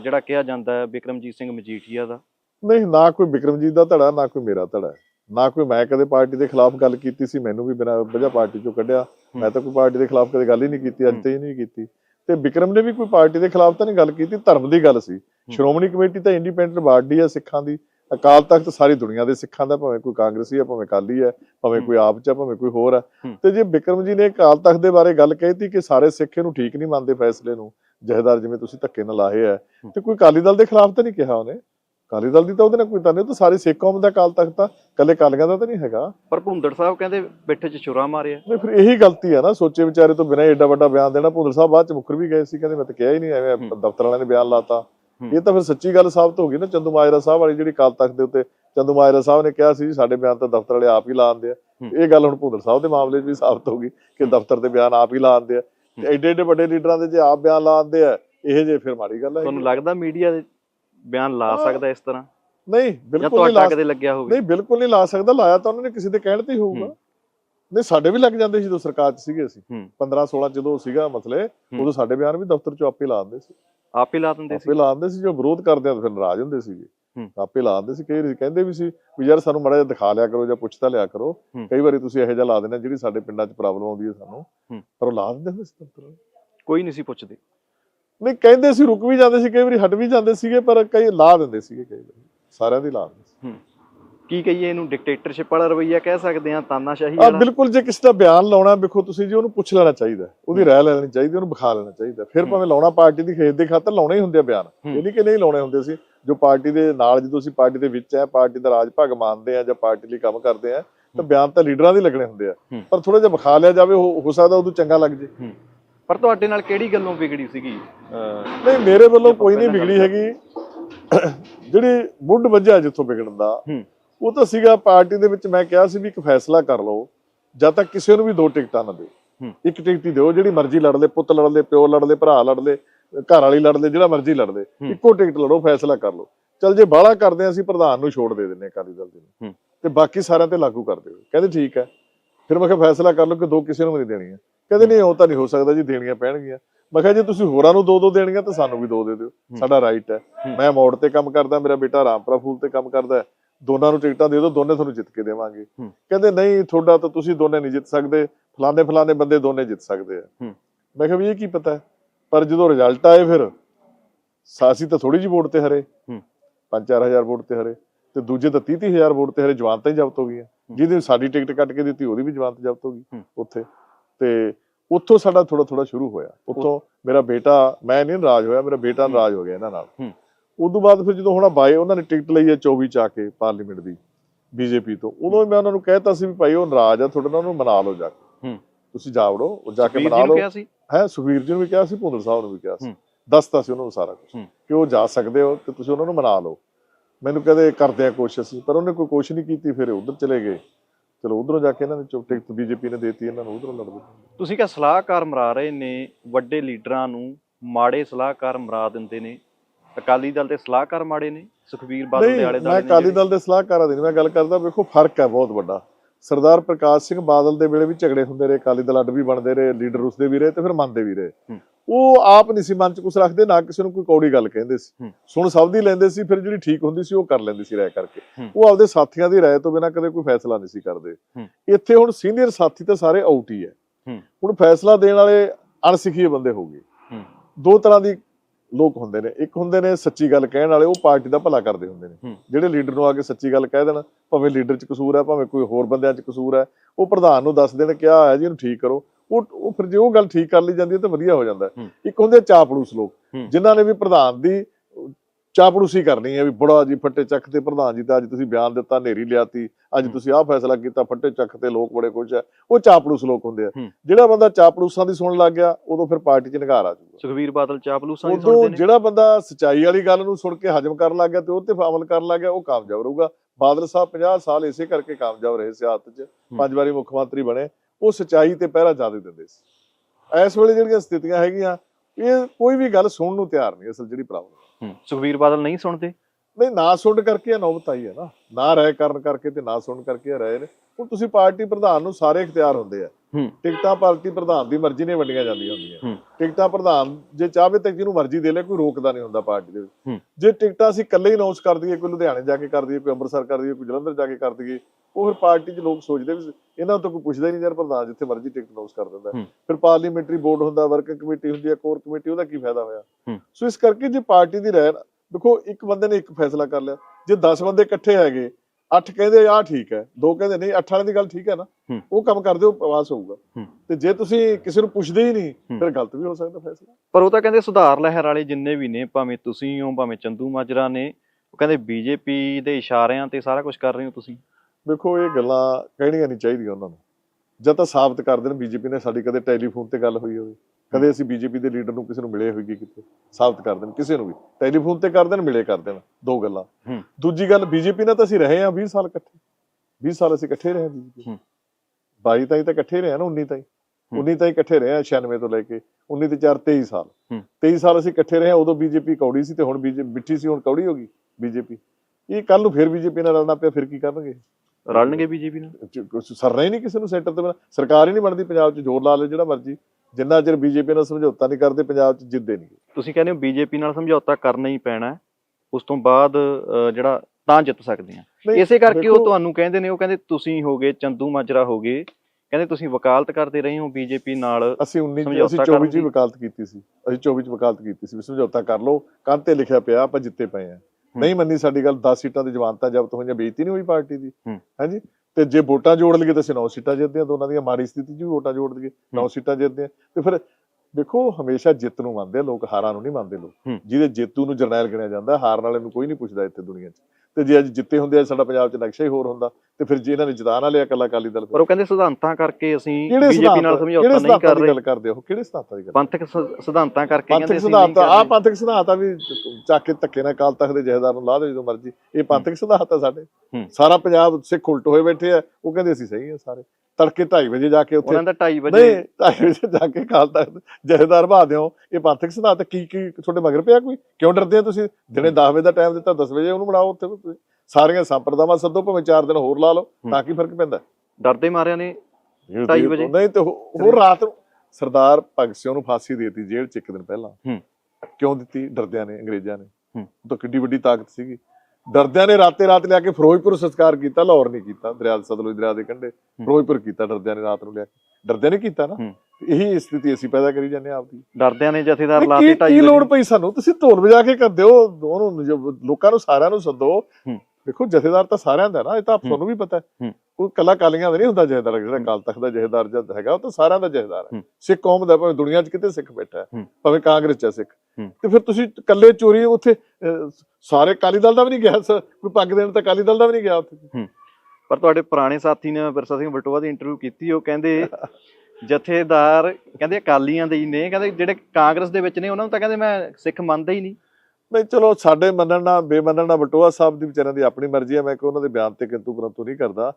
ਜਿਹੜਾ ਕਿਹਾ ਜਾਂਦਾ ਹੈ ਬਿਕਰਮਜੀਤ ਸਿੰਘ ਮਜੀਠੀਆ ਦਾ। ਨਹੀਂ ਨਾ ਕੋਈ ਬਿਕਰਮਜੀਤ ਦਾ ਧੜਾ ਨਾ ਕੋਈ ਮੇਰਾ ਧੜਾ ਹੈ। ਨਾ ਕੋਈ ਮੈਂ ਕਦੇ ਪਾਰਟੀ ਦੇ ਖਿਲਾਫ ਗੱਲ ਕੀਤੀ ਸੀ ਮੈਨੂੰ ਵੀ ਬਿਨਾਂ ਵਜ੍ਹਾ ਪਾਰਟੀ ਚੋਂ ਕੱਢਿਆ ਮੈਂ ਤਾਂ ਕੋਈ ਪਾਰਟੀ ਦੇ ਖਿਲਾਫ ਕਦੇ ਗੱਲ ਹੀ ਨਹੀਂ ਕੀਤੀ ਅੱਜ ਹੂੰ। ਤੇ ਹੀ ਨਹੀਂ ਕੀਤੀ ਤੇ ਬਿਕਰਮ ਨੇ ਵੀ ਕੋਈ ਪਾਰਟੀ ਦੇ ਖਿਲਾਫ ਤਾਂ ਨਹੀਂ ਗੱਲ ਕੀਤੀ ਧਰਮ ਦੀ ਗੱਲ ਸੀ ਸ਼੍ਰੋਮਣੀ ਕਮੇਟੀ ਤਾਂ ਇੰਡੀਪੈਂਡੈਂਟ ਬਾਡੀ ਹੈ ਸਿੱਖਾਂ ਦੀ ਅਕਾਲ ਤਖਤ ਸਾਰੀ ਦੁਨੀਆ ਦੇ ਸਿੱਖਾਂ ਦਾ ਭਾਵੇਂ ਕੋਈ ਕਾਂਗਰਸੀ ਹੈ ਭਾਵੇਂ ਅਕਾਲੀ ਹੈ ਭਾਵੇਂ। ਕੋਈ ਆਪ ਚ ਭਾਵੇਂ ਕੋਈ ਹੋਰ ਹੈ। ਤੇ ਜੇ ਬਿਕਰਮ ਜੀ ਨੇ ਅਕਾਲ ਤਖਤ ਦੇ ਬਾਰੇ ਗੱਲ ਕਹੀਤੀ ਕਿ ਸਾਰੇ ਸਿੱਖ ਇਹਨੂੰ ਠੀਕ ਨਹੀਂ ਮੰਨਦੇ ਫੈਸਲੇ ਨੂੰ ਜਹੇਦਾਰ ਜਿਵੇਂ ਤੁਸੀਂ ਧੱਕੇ ਨਾਲ ਲਾਹੇ ਹੈ। ਤੇ ਕੋਈ ਅਕਾਲੀ ਦਲ ਦੇ ਖਿਲਾਫ ਤਾਂ ਨਹੀਂ ਕਿਹਾ ਉਹਨੇ ਅਕਾਲੀ ਦਲ ਦੀ ਤਾਂ ਉਹਦੇ ਨਾਲ ਕੋਈ ਤਾਂ ਨਹੀਂ ਉਹ ਤਾਂ ਸਾਰੇ ਸਿੱਖ ਕੌਮ ਦਾ ਅਕਾਲ ਤਖਤ ਆ ਕੱਲੇ ਕਾਲੀਆਂ ਦਾ ਤਾਂ ਨਹੀਂ ਹੈਗਾ। ਪਰ ਭੁੰਦੜ ਸਾਹਿਬ ਕਹਿੰਦੇ ਪਿੱਠ 'ਚ ਛੁਰਾ ਮਾਰਿਆ। ਨਹੀਂ ਫਿਰ ਇਹੀ ਗਲਤੀ ਹੈ ਨਾ ਸੋਚੇ ਵਿਚਾਰੇ ਤੋਂ ਬਿਨਾਂ ਐਡਾ ਵੱਡਾ ਬਿਆਨ ਦੇਣਾ ਭੁੰਦੜ ਸਾਹਿਬ ਬਾਅਦ ਚ ਮੁੱਕਰ ਵੀ ਗਏ ਸੀ ਕਹਿੰਦੇ ਮੈਂ ਤਾਂ ਕਿਹਾ ਹੀ ਨਹੀਂ ਐਵੇਂ। ਦਫ਼ਤਰ ਵਾਲਿਆਂ ਨੇ ਬਿਆਨ ਲਾਤਾ। ਇਹ ਤਾਂ ਫਿਰ ਸੱਚੀ ਗੱਲ ਸਾਬਤ ਹੋ ਗਈ ਨਾ ਚੰਦੂ ਮਾਜਰਾ ਸਾਹਿਬ ਵਾਲੀ ਜਿਹੜੀ ਕਾਲ ਤਖਤ ਦੇ ਉੱਤੇ ਚੰਦੂ ਮਾਜਰਾ ਸਾਹਿਬ ਨੇ ਕਿਹਾ ਸੀ ਸਾਡੇ ਬਿਆਨ ਤਾਂ ਦਫ਼ਤਰ ਵਾਲੇ ਆਪ ਹੀ ਲਾਉਂਦੇ ਆ। ਇਹ ਗੱਲ ਹੁਣ ਭੁੰਦੜ ਸਾਹਿਬ ਦੇ ਮਾਮਲੇ 'ਚ ਵੀ ਸਾਬਤ ਹੋ ਗਈ ਕਿ ਦਫ਼ਤਰ ਦੇ ਬਿਆਨ ਆਪ ਹੀ ਲਾਉਂਦੇ ਆ। ਐਡੇ ਐਡੇ ਵੱਡੇ ਲੀਡਰਾਂ ਦੇ ਜੇ ਆਪ ਬਿਆਨ ਲਾਉਂਦੇ ਆ ਇਹ ਜੇ ਫਿਰ ਮਾੜੀ ਗੱਲ ਹੈ ਤੁਹਾਨੂੰ ਲੱਗਦਾ ਮੀਡੀਆ ਦੇ ਬਿਆਨ ਲਾ। ਸਕਦਾ ਇਸ ਤਰ੍ਹਾਂ? ਨਹੀਂ ਬਿਲਕੁਲ ਨਹੀਂ ਲਾ ਕਦੇ ਲੱਗਿਆ ਹੋਵੇ? ਨਹੀਂ ਬਿਲਕੁਲ ਨਹੀਂ ਲਾ ਸਕਦਾ। ਲਾਇਆ ਤਾਂ ਉਹਨਾਂ ਨੇ ਕਿਸੇ ਦੇ ਕਹਿਣ ਤੇ ਹੋਊਗਾ। ਨਹੀਂ ਸਾਡੇ ਵੀ ਲੱਗ ਜਾਂਦੇ ਸੀ ਜਦੋਂ ਸਰਕਾਰ 'ਚ ਸੀਗੇ ਅਸੀਂ। ਹੂੰ। 15 16 ਜਦੋਂ ਸੀਗਾ ਮਸਲੇ ਉਦੋਂ ਸਾਡੇ ਬਿਆਨ ਵੀ ਦਫ਼ਤਰ 'ਚੋਂ ਆਪੇ ਲਾ ਦਿੰਦੇ ਸੀ। ਆਪ ਲਾ ਦਿੰਦੇ ਸੀ? ਆਪੇ ਲਾ ਦਿੰਦੇ ਸੀ ਜੋ ਵਿਰੋਧ ਕਰਦੇ ਆ ਫਿਰ ਨਾਰਾਜ਼ ਹੁੰਦੇ ਸੀਗੇ। ਆਪੇ ਲਾ ਦਿੰਦੇ ਸੀ ਕਈ ਵਾਰੀ ਕਹਿੰਦੇ ਵੀ ਸੀ ਵੀ ਯਾਰ ਸਾਨੂੰ ਮੜਾ ਜਿਹਾ ਦਿਖਾ ਲਿਆ ਕਰੋ ਜਾਂ ਪੁੱਛ ਤਾਂ ਲਿਆ ਕਰੋ। ਕਈ ਵਾਰੀ ਤੁਸੀਂ ਇਹੋ ਜਿਹਾ ਲਾ ਦਿੰਦੇ ਜਿਹੜੀ ਸਾਡੇ ਪਿੰਡਾਂ 'ਚ ਪ੍ਰੋਬਲਮ ਆਉਂਦੀ ਹੈ ਸਾਨੂੰ। ਪਰ ਉਹ ਲਾ ਦਿੰਦੇ ਹੁੰਦੇ ਸੀ ਦਫ਼ਤਰ ਕੋਈ ਨਹੀਂ ਸੀ ਪੁੱਛਦੇ। ਨਹੀਂ ਕਹਿੰਦੇ ਸੀ ਰੁਕ ਵੀ ਜਾਂਦੇ ਸੀ ਕਈ ਵਾਰੀ ਹਟ ਵੀ ਜਾਂਦੇ ਸੀਗੇ ਪਰ ਕਈ ਲਾ ਦਿੰਦੇ ਸੀਗੇ ਕਈ ਵਾਰੀ। ਸਾਰਿਆਂ ਦੀ ਲਾ ਦਿੰਦੇ ਸੀ। ਕੀ ਕਹੀਏ ਇਹਨੂੰ ਡਿਕਟੇਟਰਸ਼ਿਪ ਵਾਲਾ ਰਵਈਆ ਕਹਿ ਸਕਦੇ ਆ ਤਾਨਾਸ਼ਾਹੀ ਆ ਵਾਲਾ। ਬਿਲਕੁਲ ਜੇ ਕਿਸੇ ਦਾ ਬਿਆਨ ਲਾਉਣਾ ਵੇਖੋ ਤੁਸੀਂ ਜੀ ਉਹਨੂੰ ਪੁੱਛ ਲੈਣਾ ਚਾਹੀਦਾ ਉਹਦੀ ਰਾਏ ਲੈ ਲੈਣੀ ਚਾਹੀਦੀ ਉਹਨੂੰ ਵਿਖਾ ਲੈਣਾ ਚਾਹੀਦਾ ਫਿਰ। ਭਾਵੇਂ ਲਾਉਣਾ ਪਾਰਟੀ ਦੀ ਖੇਤ ਦੇ ਖਾਤਰ ਲਾਉਣੇ ਹੀ ਹੁੰਦੇ ਆ ਬਿਆਨ। ਹੂੰ। ਇਹ ਨਹੀਂ ਕਿ ਨਹੀਂ ਲਾਉਣੇ ਹੁੰਦੇ ਸੀ ਜੋ ਪਾਰਟੀ ਦੇ ਨਾਲ ਜਦੋਂ ਅਸੀਂ ਪਾਰਟੀ ਦੇ ਵਿੱਚ ਹੈ ਪਾਰਟੀ ਦਾ ਰਾਜ ਭਾਗ ਮੰਨਦੇ ਆ ਜਾਂ ਪਾਰਟੀ ਲਈ ਕੰਮ ਕਰਦੇ ਆ ਤਾਂ। ਬਿਆਨ ਤਾਂ ਲੀਡਰਾਂ ਦੇ ਲੱਗਣੇ ਹੁੰਦੇ ਆ। ਹੂੰ। ਪਰ ਥੋੜਾ ਜਿਹਾ ਵਿਖਾ ਲਿਆ ਜਾਵੇ ਹੋ ਹੋ ਸਕਦਾ ਉਦੋਂ ਚੰਗਾ ਲੱਗ ਜੇ। ਪਰ ਤੁਹਾਡੇ ਨਾਲ ਕਿਹੜੀ ਗੱਲੋਂ ਵਿਗੜੀ ਸੀਗੀ? ਨਹੀਂ ਮੇਰੇ ਵੱਲੋਂ ਕੋਈ ਨਹੀਂ ਵਿਗੜੀ ਹੈਗੀ। ਜਿਹੜੀ ਮੁੱਢ ਵੱਜਿਆ ਜਿੱਥੋਂ ਵਿਗੜਨ ਦਾ ਹੂੰ। ਉਹ ਤਾਂ ਸੀਗਾ ਪਾਰਟੀ ਦੇ ਵਿੱਚ ਮੈਂ ਕਿਹਾ ਸੀ ਵੀ ਇੱਕ ਫੈਸਲਾ ਕਰ ਲਓ ਜਦ ਤੱਕ ਕਿਸੇ ਨੂੰ ਵੀ ਦੋ ਟਿਕਟਾਂ ਨਾ ਦਿਓ। ਹੂੰ। ਇੱਕ ਟਿਕਟ ਹੀ ਦਿਓ ਜਿਹੜੀ ਮਰਜ਼ੀ ਲੜ ਲੈ ਪੁੱਤ ਲੜ ਲੈ ਪਿਓ ਲੜ ਲੈ ਭਰਾ ਲੜ ਲੈ ਘਰ ਵਾਲੀ ਲੜ ਲੈ ਜਿਹੜਾ ਮਰਜ਼ੀ ਲੜ ਲੈ ਹੂੰ। ਇੱਕੋ ਟਿਕਟ ਲੜੋ ਫੈਸਲਾ ਕਰ ਲਓ। ਚਲ ਜੇ ਬਾਹਲਾ ਕਰਦੇ ਹਾਂ ਅਸੀਂ ਪ੍ਰਧਾਨ ਨੂੰ ਛੋੜ ਦੇ ਦਿੰਨੇ ਹਾਂ ਅਕਾਲੀ ਦਲ ਦੇ ਨੂੰ। ਹੂੰ। ਤੇ ਬਾਕੀ ਸਾਰਿਆਂ ਤੇ ਲਾਗੂ ਕਰ ਦਿਓ। ਕਹਿੰਦੇ ਠੀਕ ਹੈ। ਫਿਰ ਮੈਂ ਕਿਹਾ ਫੈਸਲਾ ਕਰ ਲਓ ਕਿ ਦੋ ਕਿਸੇ ਨੂੰ ਨਹੀਂ ਦੇਣੀਆਂ ਕਹਿੰਦੇ ਨਹੀਂ ਉਹ ਤਾਂ ਨਹੀਂ ਹੋ ਸਕਦਾ ਜੀ ਦੇਣੀਆਂ ਪੈਣਗੀਆਂ। ਮੈਂ ਕਿਹਾ ਜੇ ਤੁਸੀਂ ਹੋਰਾਂ ਨੂੰ ਦੋ ਦੋ ਦੇਣੀਆਂ ਤਾਂ ਸਾਨੂੰ ਵੀ ਦੋ ਦੇ ਦਿਓ। ਸਾਡਾ ਰਾਈਟ ਹੈ। ਮੈਂ ਮੋੜ ਤੇ ਕੰਮ ਕਰਦਾ ਮੇਰਾ ਬੇਟਾ ਰਾਮਪੁਰਾ ਫੂਲ ਤੇ ਕੰਮ ਕਰਦਾ। ਦੋਨਾਂ ਨੂੰ ਟਿਕਟਾਂ ਦੇ ਦਿਓ ਦੋਨੇ ਤੁਹਾਨੂੰ ਜਿੱਤ ਕੇ ਦੇਵਾਂਗੇ। ਕਹਿੰਦੇ ਨਹੀਂ ਤੁਹਾਡਾ ਤਾਂ ਤੁਸੀਂ ਦੋਨੇ ਨਹੀਂ ਜਿੱਤ ਸਕਦੇ। ਫਲਾਣੇ ਫਲਾਣੇ ਬੰਦੇ ਦੋਨੇ ਜਿੱਤ ਸਕਦੇ ਆ। ਮੈਂ ਕਿਹਾ ਵੀ ਇਹ ਕੀ ਪਤਾ ਹੈ? ਪਰ ਜਦੋਂ ਰਿਜ਼ਲਟ ਆਏ ਫਿਰ ਸਾਸੀ ਤਾਂ ਥੋੜੀ ਜਿਹੀ ਵੋਟ ਤੇ ਹਰੇ। ਹੂੰ। 5-4000 ਵੋਟ ਤੇ ਹਰੇ। ਤੇ ਦੂਜੇ ਤਾਂ 30-30000 ਵੋਟ ਤੇ ਹਰੇ ਜਵਾਨ ਤਾਂ ਹੀ ਜ਼ਬਤ ਹੋ ਗਈਆਂ। ਜਿਹਦੀ ਸਾਡੀ ਟਿਕਟ ਕੱਟ ਕੇ ਦਿੱਤੀ ਉਹਦੀ ਵੀ ਜਵਾਨ ਤੇ ਜ਼ਬਤ ਹੋ ਗਈ। ਉੱਥੇ। ਤੇ ਉੱਥੋਂ ਸਾਡਾ ਥੋੜਾ ਥੋੜਾ ਸ਼ੁਰੂ ਹੋਇਆ। ਉੱਥੋਂ ਮੇਰਾ ਬੇਟਾ ਮੈਂ ਨਹੀਂ ਨਾਰਾਜ਼ ਹੋਇਆ ਮੇਰਾ ਬੇਟਾ। ਨਾਰਾਜ਼ ਹੋ ਗਿਆ ਇਹਨਾਂ ਨਾਲ। ਹੂੰ। ਉਦੋਂ ਬਾਅਦ ਫਿਰ ਜਦੋਂ ਹੁਣ ਬਾਏ ਉਹਨਾਂ ਨੇ ਟਿਕਟ ਲਈ ਹੈ 24 ਚ ਆ ਕੇ ਪਾਰਲੀਮੈਂਟ ਦੀ ਬੀਜੇਪੀ ਤੋਂ। ਉਦੋਂ ਮੈਂ ਉਹਨਾਂ ਨੂੰ ਕਹਿਤਾ ਸੀ ਵੀ ਭਾਈ ਉਹ ਨਾਰਾਜ਼ ਆ ਤੁਹਾਡੇ ਨਾਲ ਉਹਨੂੰ ਮਨਾ ਲਓ ਜਾ ਕੇ। ਹੂੰ। ਤੁਸੀਂ ਜਾ ਵੜੋ ਉਹ ਜਾ ਕੇ ਮਨਾ ਲਓ। ਹੈ ਸੁਖਵੀਰ ਜੀ ਨੂੰ ਵੀ ਕਿਹਾ ਸੀ ਭੁੰਦਰ ਸਾਹਿਬ ਨੂੰ ਵੀ ਕਿਹਾ ਸੀ। ਦੱਸਤਾ ਸੀ ਉਹਨਾਂ ਨੂੰ ਸਾਰਾ ਕੁਝ। ਕਿ ਉਹ ਜਾ ਸਕਦੇ ਹੋ ਤੇ ਤੁਸੀਂ ਉਹਨਾਂ ਨੂੰ ਮਨਾ ਲਓ। ਮੈਨੂੰ ਕਹਿੰਦੇ ਕਰਦੇ ਆ ਕੋਸ਼ਿਸ਼। ਪਰ ਉਹਨੇ ਕੋਈ ਕੋਸ਼ਿਸ਼ ਨਹੀਂ ਕੀਤੀ ਫਿਰ ਉਧਰ ਚਲੇ ਗਏ। ਚਲੋ ਉਧਰੋਂ ਜਾ ਕੇ ਇਹਨਾਂ ਨੇ ਟਿਕਟ ਬੀਜੇਪੀ ਨੇ ਦੇਤੀ ਇਹਨਾਂ ਨੂੰ ਉਧਰੋਂ ਲੜ ਦਿੱਤੀ ਤੁਸੀਂ ਕਿਹਾ ਸਲਾਹਕਾਰ ਮਰਾ ਰਹੇ ਨੇ ਵੱਡੇ ਲੀਡਰਾਂ ਨੂੰ ਮਾੜੇ ਸਲਾਹਕਾਰ ਮਰਾ ਦਿੰਦੇ ਨੇ ਅਕਾਲੀ ਦਲ ਦੇ ਸਲਾਹਕਾਰ ਮਾੜੇ ਨੇ ਸੁਖਬੀਰ ਬਾਦਲ ਦੇ ਨਹੀਂ ਆਲੇ ਮੈਂ ਦੁਆਲੇ ਨੇ ਅਕਾਲੀ ਜਿਹੜੇ। ਦਲ ਦੇ ਸਲਾਹਕਾਰਾਂ ਦੀ ਨਹੀਂ ਮੈਂ ਗੱਲ ਕਰਦਾ ਵੇਖੋ ਫ਼ਰਕ ਹੈ ਬਹੁਤ ਵੱਡਾ ਸਰਦਾਰ ਪ੍ਰਕਾਸ਼ ਸਿੰਘ ਬਾਦਲ ਦੇ ਵੇਲੇ ਵੀ ਝਗੜੇ ਹੁੰਦੇ ਰਹੇ ਅਕਾਲੀ ਦਲ ਅੱਡ ਵੀ ਬਣਦੇ ਰਹੇ ਲੀਡਰ ਉਸਦੇ ਵੀ ਰਹੇ ਤੇ ਫਿਰ ਮੰਨਦੇ ਵੀ ਰਹੇ। ਉਹ ਆਪ ਨਹੀਂ ਸੀ ਮਨ ਚ ਕੁਝ ਰੱਖਦੇ ਨਾ ਕਿਸੇ ਨੂੰ ਕੋਈ ਕੌੜੀ ਗੱਲ ਕਹਿੰਦੇ ਸੀ। ਸੁਣ ਸਭ ਦੀ ਲੈਂਦੇ ਸੀ ਫਿਰ ਜਿਹੜੀ ਠੀਕ ਹੁੰਦੀ ਸੀ ਉਹ ਕਰ ਲੈਂਦੀ ਸੀ ਰਾਏ ਕਰਕੇ। ਉਹ ਆਪਦੇ ਸਾਥੀਆਂ ਦੀ ਰਾਏ ਤੋਂ ਬਿਨਾਂ ਕਦੇ ਕੋਈ ਫੈਸਲਾ ਨਹੀਂ ਸੀ ਕਰਦੇ। ਇੱਥੇ ਹੁਣ ਸੀਨੀਅਰ ਸਾਥੀ ਤਾਂ ਸਾਰੇ ਆਊਟ ਹੀ ਹੈ। ਹੁਣ ਫੈਸਲਾ ਦੇਣ ਵਾਲੇ ਅਣਸਿੱਖੀਏ ਬੰਦੇ ਹੋ ਗਏ। ਦੋ ਤਰ੍ਹਾਂ ਦੀ ਲੋਕ ਹੁੰਦੇ ਨੇ ਇੱਕ ਹੁੰਦੇ ਨੇ ਸੱਚੀ ਗੱਲ ਕਹਿਣ ਵਾਲੇ ਉਹ ਪਾਰਟੀ ਦਾ ਭਲਾ ਕਰਦੇ ਹੁੰਦੇ ਨੇ ਹੂੰ। ਜਿਹੜੇ ਲੀਡਰ ਨੂੰ ਆ ਕੇ ਸੱਚੀ ਗੱਲ ਕਹਿ ਦੇਣ ਭਾਵੇਂ ਲੀਡਰ 'ਚ ਕਸੂਰ ਹੈ ਭਾਵੇਂ ਕੋਈ ਹੋਰ ਬੰਦਿਆਂ 'ਚ ਕਸੂਰ ਹੈ ਉਹ ਪ੍ਰਧਾਨ ਨੂੰ ਦੱਸ ਦੇਣ ਕਿਹਾ ਹੋਇਆ ਜੀ ਇਹਨੂੰ ਠੀਕ ਕਰੋ ਉਹ ਉਹ ਫਿਰ ਜੇ ਉਹ ਗੱਲ ਠੀਕ ਕਰ ਲਈ ਜਾਂਦੀ ਹੈ ਤਾਂ ਵਧੀਆ ਹੋ ਜਾਂਦਾ ਹੈ। ਹੂੰ। ਇੱਕ ਹੁੰਦੇ ਚਾਪੜੂਸ ਲੋਕ ਹੂੰ। ਜਿਨ੍ਹਾਂ ਨੇ ਵੀ ਪ੍ਰਧਾਨ ਦੀ ਚਾਪੜੂਸੀ ਕਰਨੀ ਹੈ ਵੀ ਬੜਾ ਜੀ ਫੱਟੇ ਚੱਕ ਤੇ ਪ੍ਰਧਾਨ ਜੀ ਤਾਂ ਅੱਜ ਤੁਸੀਂ ਬਿਆਨ ਦਿੱਤਾ ਨੇਰੀ ਲਿਆਤੀ ਅੱਜ। ਤੁਸੀਂ ਆਹ ਫੈਸਲਾ ਕੀਤਾ ਫੱਟੇ ਚੱਕ ਤੇ ਲੋਕ ਬੜੇ ਖੁਸ਼ ਹੈ। ਉਹ ਚਾਪੜੂਸ ਲੋਕ ਹੁੰਦੇ ਆ। ਜਿਹੜਾ ਬੰਦਾ ਚਾਪੜੂਸਾਂ ਦੀ ਸੁਣਨ ਲੱਗ ਗਿਆ ਉਦੋਂ ਫਿਰ ਪਾਰਟੀ 'ਚ ਨਿਗਾਰ ਆ ਜਾਊਗਾ। ਸੁਖਬੀਰ ਬਾਦਲ ਚਾਪਲੂਸਾਂ ਦੀ ਸੁਣਦੇ ਨੇ। ਜਿਹੜਾ ਬੰਦਾ ਸਚਾਈ ਵਾਲੀ ਗੱਲ ਨੂੰ ਸੁਣ ਕੇ ਹਜਮ ਕਰਨ ਲੱਗ ਗਿਆ ਤੇ ਉਹ ਤੇ ਅਮਲ ਕਰਨ ਲੱਗ ਗਿਆ ਉਹ ਕਾਮਯਾਬ ਰਹੂਗਾ। ਬਾਦਲ ਸਾਹਿਬ 50 ਸਾਲ ਇਸੇ ਕਰਕੇ ਕਾਮਯਾਬ ਰਹੇ ਸਿਆਸਤ 'ਚ ਪੰਜ ਵਾਰੀ ਮੁੱਖ ਮੰਤਰੀ ਬਣੇ। ਉਹ ਸਚਾਈ ਤੇ ਪਹਿਰਾ ਜ਼ਿਆਦਾ ਦਿੰਦੇ ਸੀ। ਇਸ ਵੇਲੇ ਜਿਹੜੀਆਂ ਸਥਿਤੀਆਂ ਹੈਗੀਆਂ ਇਹ ਕੋਈ ਵੀ ਗੱਲ ਸੁਣਨ ਨੂੰ ਤਿਆਰ ਨਹੀਂ ਅਸਲ ਜਿਹੜੀ ਪ੍ਰੋਬਲਮ ਹੂੰ। ਸੁਖਬੀਰ ਬਾਦਲ ਨਹੀਂ ਸੁਣਦੇ ਨਹੀਂ ਨਾ ਸੁਣ ਕਰਕੇ ਇਹ ਨੌਬਤ ਆਈ ਹੈ ਨਾ ਨਾ ਰਾਏ ਕਰਨ ਕਰਕੇ ਤੇ ਨਾ ਸੁਣ ਕਰਕੇ ਰਹੇ ਨੇ ਹੁਣ ਤੁਸੀਂ ਪਾਰਟੀ ਪ੍ਰਧਾਨ ਨੂੰ ਸਾਰੇ ਇਖਤਿਆਰ ਹੁੰਦੇ ਆ। ਟਿਕਟਾਂ ਪਾਰਟੀ ਪ੍ਰਧਾਨ ਦੀ ਮਰਜ਼ੀ ਨੇ ਵੰਡੀਆਂ ਜਾਂਦੀਆਂ ਹੁੰਦੀਆਂ। ਟਿਕਟਾਂ ਪ੍ਰਧਾਨ ਜੇ ਚਾਹਵੇ ਤਾਂ ਜਿਹਨੂੰ ਮਰਜ਼ੀ ਦੇ ਲੈ ਕੋਈ ਰੋਕਦਾ ਨਹੀਂ ਹੁੰਦਾ ਪਾਰਟੀ ਦੇ। ਵਿੱਚ ਜੇ ਟਿਕਟਾਂ ਅਸੀਂ ਇਕੱਲੇ ਹੀ ਅਨਾਉਂਸ ਕਰ ਦਈਏ ਕੋਈ ਲੁਧਿਆਣੇ ਜਾ ਕੇ ਕਰ ਦਈਏ ਕੋਈ ਅੰਮ੍ਰਿਤਸਰ ਕਰ ਦਈਏ ਕੋਈ ਜਲੰਧਰ ਜਾ ਕੇ ਕਰ ਦਈਏ ਉਹ ਫਿਰ ਪਾਰਟੀ 'ਚ ਲੋਕ ਸੋਚਦੇ ਵੀ ਇਹਨਾਂ ਤੋਂ ਕੋਈ ਪੁੱਛਦਾ ਨਹੀਂ ਯਾਰ ਪ੍ਰਧਾਨ ਜਿੱਥੇ ਮਰਜ਼ੀ ਟਿਕਟ ਅਨਾਉਂਸ ਕਰ ਦਿੰਦਾ। ਫਿਰ ਪਾਰਲੀਮੈਂਟਰੀ ਬੋਰਡ ਹੁੰਦਾ ਵਰਕਿੰਗ ਕਮੇਟੀ ਹੁੰਦੀ ਹੈ ਕੋਰ ਕਮੇਟੀ ਉਹਦਾ ਕੀ ਫਾਇਦਾ ਹੋਇਆ। ਸੋ ਇਸ ਕਰਕੇ ਜੇ ਪਾਰਟੀ ਦੀ ਰਹਿ ਦੇਖੋ ਇੱਕ ਬੰਦੇ ਨੇ ਇੱਕ ਫੈਸਲਾ ਕਰ ਲਿਆ। ਜੇ 10 ਬੰਦੇ ਇਕੱਠੇ ਹੈਗੇ ਅੱਠ ਕਹਿੰਦੇ ਆ ਠੀਕ ਹੈ। ਦੋ ਕਹਿੰਦੇ ਨਹੀਂ ਅੱਠ ਵਾਲਿਆਂ ਦੀ ਗੱਲ ਠੀਕ ਹੈ ਨਾ। ਉਹ ਕੰਮ ਕਰਦੇ ਹੋ ਪਾਸ ਹੋਊਗਾ। ਤੇ ਜੇ ਤੁਸੀਂ ਕਿਸੇ ਨੂੰ ਪੁੱਛਦੇ ਹੀ ਨਹੀਂ। ਫਿਰ ਗਲਤ ਵੀ ਹੋ ਸਕਦਾ ਫੈਸਲਾ। ਪਰ ਉਹ ਤਾਂ ਕਹਿੰਦੇ ਸੁਧਾਰ ਲਹਿਰ ਵਾਲੇ ਜਿੰਨੇ ਵੀ ਨੇ ਭਾਵੇਂ ਤੁਸੀਂ ਹੋ ਭਾਵੇਂ ਚੰਦੂ ਮਾਜਰਾ ਨੇ ਉਹ ਕਹਿੰਦੇ ਬੀਜੇਪੀ ਦੇ ਇਸ਼ਾਰਿਆਂ ਤੇ ਸਾਰਾ ਕੁਝ ਕਰ ਰਹੇ ਹੋ ਤੁਸੀਂ। ਦੇਖੋ ਇਹ ਗੱਲਾਂ ਕਹਿਣੀਆਂ ਨਹੀਂ ਚਾਹੀਦੀਆਂ ਉਹਨਾਂ ਨੂੰ। ਜਾਂ ਤਾਂ ਸਾਬਤ ਕਰ ਦੇਣ ਬੀਜੇਪੀ ਨੇ ਸਾਡੀ ਕਦੇ ਟੈਲੀਫੋਨ ਤੇ ਗੱਲ ਹੋਈ ਹੋਵੇ। ਕਦੇ ਅਸੀਂ ਬੀਜੇਪੀ ਦੇ ਲੀਡਰ ਨੂੰ ਕਿਸੇ ਨੂੰ ਮਿਲੇ ਹੋਈਏ ਕਿਤੇ ਸਾਬਤ ਕਰ ਦੇਣ ਕਿਸੇ ਨੂੰ ਵੀ। ਟੈਲੀਫੋਨ ਤੇ ਕਰ ਦੇਣ ਮਿਲੇ ਕਰ ਦੇਣ ਦੋ ਗੱਲਾਂ। ਦੂਜੀ ਗੱਲ ਬੀਜੇਪੀ ਨਾਲ ਤਾਂ ਅਸੀਂ ਰਹੇ ਹਾਂ 20 ਸਾਲ ਇਕੱਠੇ। 20 ਸਾਲ ਅਸੀਂ ਇਕੱਠੇ ਰਹੇ ਬੀਜੇਪੀ ਹੂੰ। 22 ਤਾਈਂ ਤਾਂ ਇਕੱਠੇ ਰਹੇ ਨਾ 19 ਤਾਈਂ। ਹੂੰ। 19 ਤਾਈਂ ਇਕੱਠੇ ਰਹੇ ਹਾਂ 96 ਤੋਂ ਲੈ ਕੇ 19 ਤੇ 4 23 ਸਾਲ। ਹੂੰ। 23 ਸਾਲ ਅਸੀਂ ਇਕੱਠੇ ਰਹੇ ਹਾਂ ਉਦੋਂ ਬੀਜੇਪੀ ਕੌੜੀ ਸੀ ਤੇ ਹੁਣ ਬੀਜੇਪੀ ਮਿੱਠੀ ਸੀ ਹੁਣ ਕੌੜੀ ਹੋ ਗਈ ਬੀਜੇਪੀ। ਇਹ ਕੱਲ ਨੂੰ ਫਿਰ ਬੀਜੇਪੀ ਨਾਲ ਰਲਣਾ ਪਿਆ ਫਿਰ ਕੀ ਕਰਨਗੇ? ਰਲਣਗੇ ਬੀਜੇਪੀ ਨਾਲ? ਸਰਨਾ ਹੀ ਨਹੀਂ ਕਿਸੇ ਨੂੰ ਸੈਂਟਰ ਤੇ ਸਰਕਾਰ ਹੀ ਨਹੀਂ ਬਣਦੀ ਪੰਜਾਬ 'ਚ ਜ਼ੋਰ ਲਾ ਲੈ ਜਿਹੜਾ ਮਰਜ਼ੀ। ਜਿੰਨਾ ਚਿਰ ਬੀਜੇਪੀ ਨਾਲ ਸਮਝੌਤਾ ਨਹੀਂ ਕਰਦੇ ਪੰਜਾਬ 'ਚ ਜਿੱਦੇ ਨਹੀਂ। ਤੁਸੀਂ ਕਹਿੰਦੇ ਹੋ ਬੀਜੇਪੀ ਨਾਲ ਸਮਝੌਤਾ ਕਰਨਾ ਹੀ ਪੈਣਾ ਉਸ ਤੋਂ ਬਾਅਦ ਜਿਹੜਾ ਤਾਂ ਜਿੱਤ ਸਕਦੇ ਆ ਇਸੇ ਕਰਕੇ ਉਹ ਤੁਹਾਨੂੰ ਕਹਿੰਦੇ ਨੇ ਉਹ ਕਹਿੰਦੇ ਤੁਸੀਂ ਹੋਗੇ ਚੰਦੂ ਮਾਜਰਾ ਹੋਗੇ ਕਹਿੰਦੇ ਤੁਸੀਂ ਵਕਾਲਤ ਕਰਦੇ ਰਹੇ ਹੋ ਬੀਜੇਪੀ ਨਾਲ ਅਸੀਂ 19 ਚ ਸਮਝੌਤਾ ਅਸੀਂ ਕਰਨ 24 ਚ। ਵਕਾਲਤ ਕੀਤੀ ਸੀ। ਅਸੀਂ 24 ਚ ਵਕਾਲਤ ਕੀਤੀ ਸੀ ਵੀ ਸਮਝੌਤਾ ਕਰ ਲਓ ਕੰਨ ਤੇ ਲਿਖਿਆ ਪਿਆ ਆਪਾਂ ਜਿੱਤੇ ਪਏ ਆ ਨਹੀਂ ਮੰਨੀ ਸਾਡੀ ਗੱਲ 10 ਸੀਟਾਂ ਦੀ ਜਵਾਨਤਾ ਜ਼ਬਤ ਹੋਈਆਂ ਬੇਇੱਜ਼ਤੀ ਨਹੀਂ ਹੋਈ ਪਾਰਟੀ ਦੀ। ਹਾਂਜੀ? ਤੇ ਜੇ ਵੋਟਾਂ ਜੋੜ ਲਈਏ ਤਾਂ ਅਸੀਂ 9 ਸੀਟਾਂ ਜਿੱਤਦੇ ਆ ਦੋਨਾਂ ਦੀਆਂ ਮਾੜੀ ਸਥਿਤੀ 'ਚ ਵੀ ਵੋਟਾਂ ਜੋੜ ਲਈਏ 9 ਸੀਟਾਂ ਜਿੱਤਦੇ ਆ ਤੇ ਫਿਰ ਦੇਖੋ ਹਮੇਸ਼ਾ ਜਿੱਤ ਨੂੰ ਮੰਨਦੇ ਲੋਕ ਹਾਰਾਂ ਨੂੰ ਨਹੀਂ ਮੰਨਦੇ ਲੋਕ। ਹੂੰ। ਜਿਹਦੇ ਜੇਤੂ ਨੂੰ ਜਰਨੈਲ ਗਿਣਿਆ ਜਾਂਦਾ ਹਾਰਨ ਵਾਲੇ ਨੂੰ ਕੋਈ ਨਹੀਂ ਪੁੱਛਦਾ ਇੱਥੇ ਦੁਨੀਆ 'ਚ। ਤੇ ਜੇ ਅੱਜ ਜਿੱਤੇ ਹੁੰਦੇ ਆ ਸਾਡਾ ਪੰਜਾਬ 'ਚ ਨਕਸ਼ਾ ਹੀ ਹੋਰ ਹੁੰਦਾ ਤੇ ਫਿਰ ਜੇ ਇਹਨਾਂ ਨੇ ਜਿਤਾ ਨਾ ਲਿਆ ਕੱਲਾ ਅਕਾਲੀ ਦਲ ਪਰ ਉਹ ਕਹਿੰਦੇ ਸਿਧਾਂਤਾਂ ਕਰਕੇ ਅਸੀਂ ਬੀਜੇਪੀ ਨਾਲ ਸਮਝੌਤਾ ਨਹੀਂ ਕਰ ਰਹੇ। ਗੱਲ ਕਰਦੇ ਹੋ? ਕਿਹੜੇ ਸਿਧਾਂਤਾਂ ਦੀ ਗੱਲ ਪੰਥਕ ਸਿਧਾਂਤਾਂ ਕਰਕੇ ਕਹਿੰਦੇ ਅਸੀਂ ਸਿਧਾਂਤ ਆ। ਪੰਥਕ ਸਿਧਾਂਤ ਆ ਵੀ ਚੱਕ ਕੇ ਧੱਕੇ ਨਾਲ ਕਾਲ ਤਖਤ ਦੇ ਜਹੇਦਾਰ ਨੂੰ ਲਾ ਦੇ ਜਦੋਂ ਮਰਜ਼ੀ। ਇਹ ਪੰਥਕ ਸਿਧਾਂਤ ਆ ਸਾਡੇ। ਸਾਰਾ ਪੰਜਾਬ ਸਿੱਖ ਉਲਟ ਹੋਏ ਬੈਠੇ ਆ। ਉਹ ਕਹਿੰਦੇ ਅਸੀਂ ਸਹੀ ਆ ਸਾਰੇ। ਤੜਕੇ 2:30 ਵਜੇ ਜਾ ਕੇ ਉੱਥੇ ਉਹਨਾਂ ਦਾ 2:30 ਵਜੇ। ਨਹੀਂ 2:30 ਵਜੇ ਜਾ ਕੇ ਕਾਲ ਤਖਤ ਜਹੇਦਾਰ ਬਹਾ ਦਿਓ ਇਹ ਪੰਥਕ ਸਿਧਾਂਤ ਕੀ ਕੀ ਤੁਹਾਡੇ ਮਗਰ ਪਿਆ ਕੋਈ? ਕਿਉਂ ਡਰਦੇ ਆ ਤੁਸੀਂ? ਦਿਨੇ 10 ਵਜੇ ਦਾ ਟਾਈਮ ਦਿੱਤਾ 10 ਵਜੇ ਉਹਨੂੰ ਬਣਾਓ ਉੱਥੇ। ਸਾਰੀਆਂ ਸੰਪਰਦਾਵਾਂ ਸੱਦੋ ਭਾਵੇਂ 4 ਦਿਨ ਹੋਰ ਲਾ ਲਓ ਤਾਂ ਕੀ ਫ਼ਰਕ ਪੈਂਦਾ? ਡਰਦੇ ਮਾਰਿਆਂ ਨੇ ਇਹ ਢਾਈ ਜੇ- ਵਜੇ? ਨਹੀਂ ਤੇ ਹੋਰ ਰਾਤ ਨੂੰ ਸਰਦਾਰ ਭਗਤ ਸਿੰਘ ਨੂੰ ਫਾਂਸੀ ਦੇਤੀ ਜੇਲ੍ਹ ਚ ਇੱਕ ਦਿਨ ਪਹਿਲਾਂ। ਹੂੰ। ਕਿਉਂ ਦਿੱਤੀ? ਡਰਦਿਆਂ ਨੇ ਅੰਗਰੇਜ਼ਾਂ ਨੇ। ਹੂੰ। ਉਹ ਤਾਂ ਕਿੱਡੀ ਵੱਡੀ ਤਾਕਤ ਸੀਗੀ। ਡਰਦਿਆਂ ਨੇ ਰਾਤੇ ਰਾਤ ਲਿਆ ਕੇ ਫਿਰੋਜ਼ਪੁਰ ਸੰਸਕਾਰ ਕੀਤਾ ਲਾਹੌਰ ਨਹੀਂ ਕੀਤਾ ਦਰਿਆ ਸਤਲੁਜ ਦਰਿਆ ਦੇ ਕੰਢੇ ਫਿਰੋਜ਼ਪੁਰ ਕੀਤਾ ਡਰਦਿਆਂ ਨੇ ਰਾਤ ਨੂੰ ਲਿਆ ਕੇ। ਡਰਦਿਆਂ ਨੇ ਕੀਤਾ ਨਾ? ਇਹੀ ਸਥਿਤੀ ਅਸੀਂ ਪੈਦਾ ਕਰੀ ਜਾਂਦੇ ਹਾਂ ਆਪਦੀ। ਡਰਦਿਆਂ ਨੇ ਜਥੇਦਾਰ ਲਾਤੇ 2:30 ਕੀ ਲੋੜ ਪਈ ਸਾਨੂੰ? ਤੁਸੀਂ ਢੋਲ ਵਜਾ ਕੇ ਕਰਦੇ ਹੋ ਉਹਨੂੰ ਲੋਕਾਂ ਨੂੰ ਸਾਰਿਆਂ ਨੂੰ ਸੱਦੋ। ਦੇਖੋ ਜਥੇਦਾਰ ਤਾਂ ਸਾਰਿਆਂ ਦਾ ਨਾ ਇਹ ਤਾਂ। ਤੁਹਾਨੂੰ ਵੀ ਪਤਾ। ਉਹ ਕੱਲਾ ਕਾਲੀਆਂ ਦਾ ਨਹੀਂ ਹੁੰਦਾ ਜਥੇਦਾਰ ਜਿਹੜਾ ਕਾਲ ਤਖਤ ਦਾ ਜਥੇਦਾਰ ਜਦ ਹੈਗਾ ਉਹ ਤਾਂ ਸਾਰਿਆਂ ਦਾ ਜਥੇਦਾਰ ਹੈ। ਸਿੱਖ ਕੌਮ ਦਾ ਭਾਵੇਂ ਦੁਨੀਆ 'ਚ ਕਿਤੇ ਸਿੱਖ ਬੈਠਾ ਹੈ। ਭਾਵੇਂ ਕਾਂਗਰਸ 'ਚ ਸਿੱਖ। ਤੇ ਫਿਰ ਤੁਸੀਂ ਕੱਲੇ ਚੋਰੀ ਉੱਥੇ ਸਾਰੇ ਕਾਲੀ ਦਲ ਦਾ ਵੀ ਨਹੀਂ ਗਿਆ ਕੋਈ ਪੱਗ ਦੇਣ ਤਾਂ ਕਾਲੀ ਦਲ ਦਾ ਵੀ ਨਹੀਂ ਗਿਆ ਉੱਥੇ। ਪਰ ਤੁਹਾਡੇ ਪੁਰਾਣੇ ਸਾਥੀ ਨੇ ਬਿਰਸਾ ਸਿੰਘ ਬਟੂਆ ਦੀ ਇੰਟਰਵਿਊ ਕੀਤੀ ਉਹ ਕਹਿੰਦੇ ਜਥੇਦਾਰ ਕਹਿੰਦੇ ਅਕਾਲੀਆਂ ਦੇ ਹੀ ਨੇ ਕਹਿੰਦੇ ਜਿਹੜੇ ਕਾਂਗਰਸ ਦੇ ਵਿੱਚ ਨੇ ਉਹਨਾਂ ਨੂੰ ਤਾਂ ਕਹਿੰਦੇ ਮੈਂ ਸਿੱਖ ਮੰਨਦਾ ਹੀ ਨਹੀਂ। ਨਹੀਂ ਚਲੋ ਸਾਡੇ ਮੰਨਣ ਨਾਲ ਬੇਮੰਨਣ ਨਾਲ ਬਟੋਆ ਸਾਹਿਬ ਦੀ ਵਿਚਾਰਿਆਂ ਦੀ ਆਪਣੀ ਮਰਜ਼ੀ ਹੈ ਮੈਂ ਕਿ ਉਹਨਾਂ ਦੇ ਬਿਆਨ ਤੇ ਕਿੰਤੂ ਪਰੰਤੂ ਨਹੀਂ ਕਰਦਾ।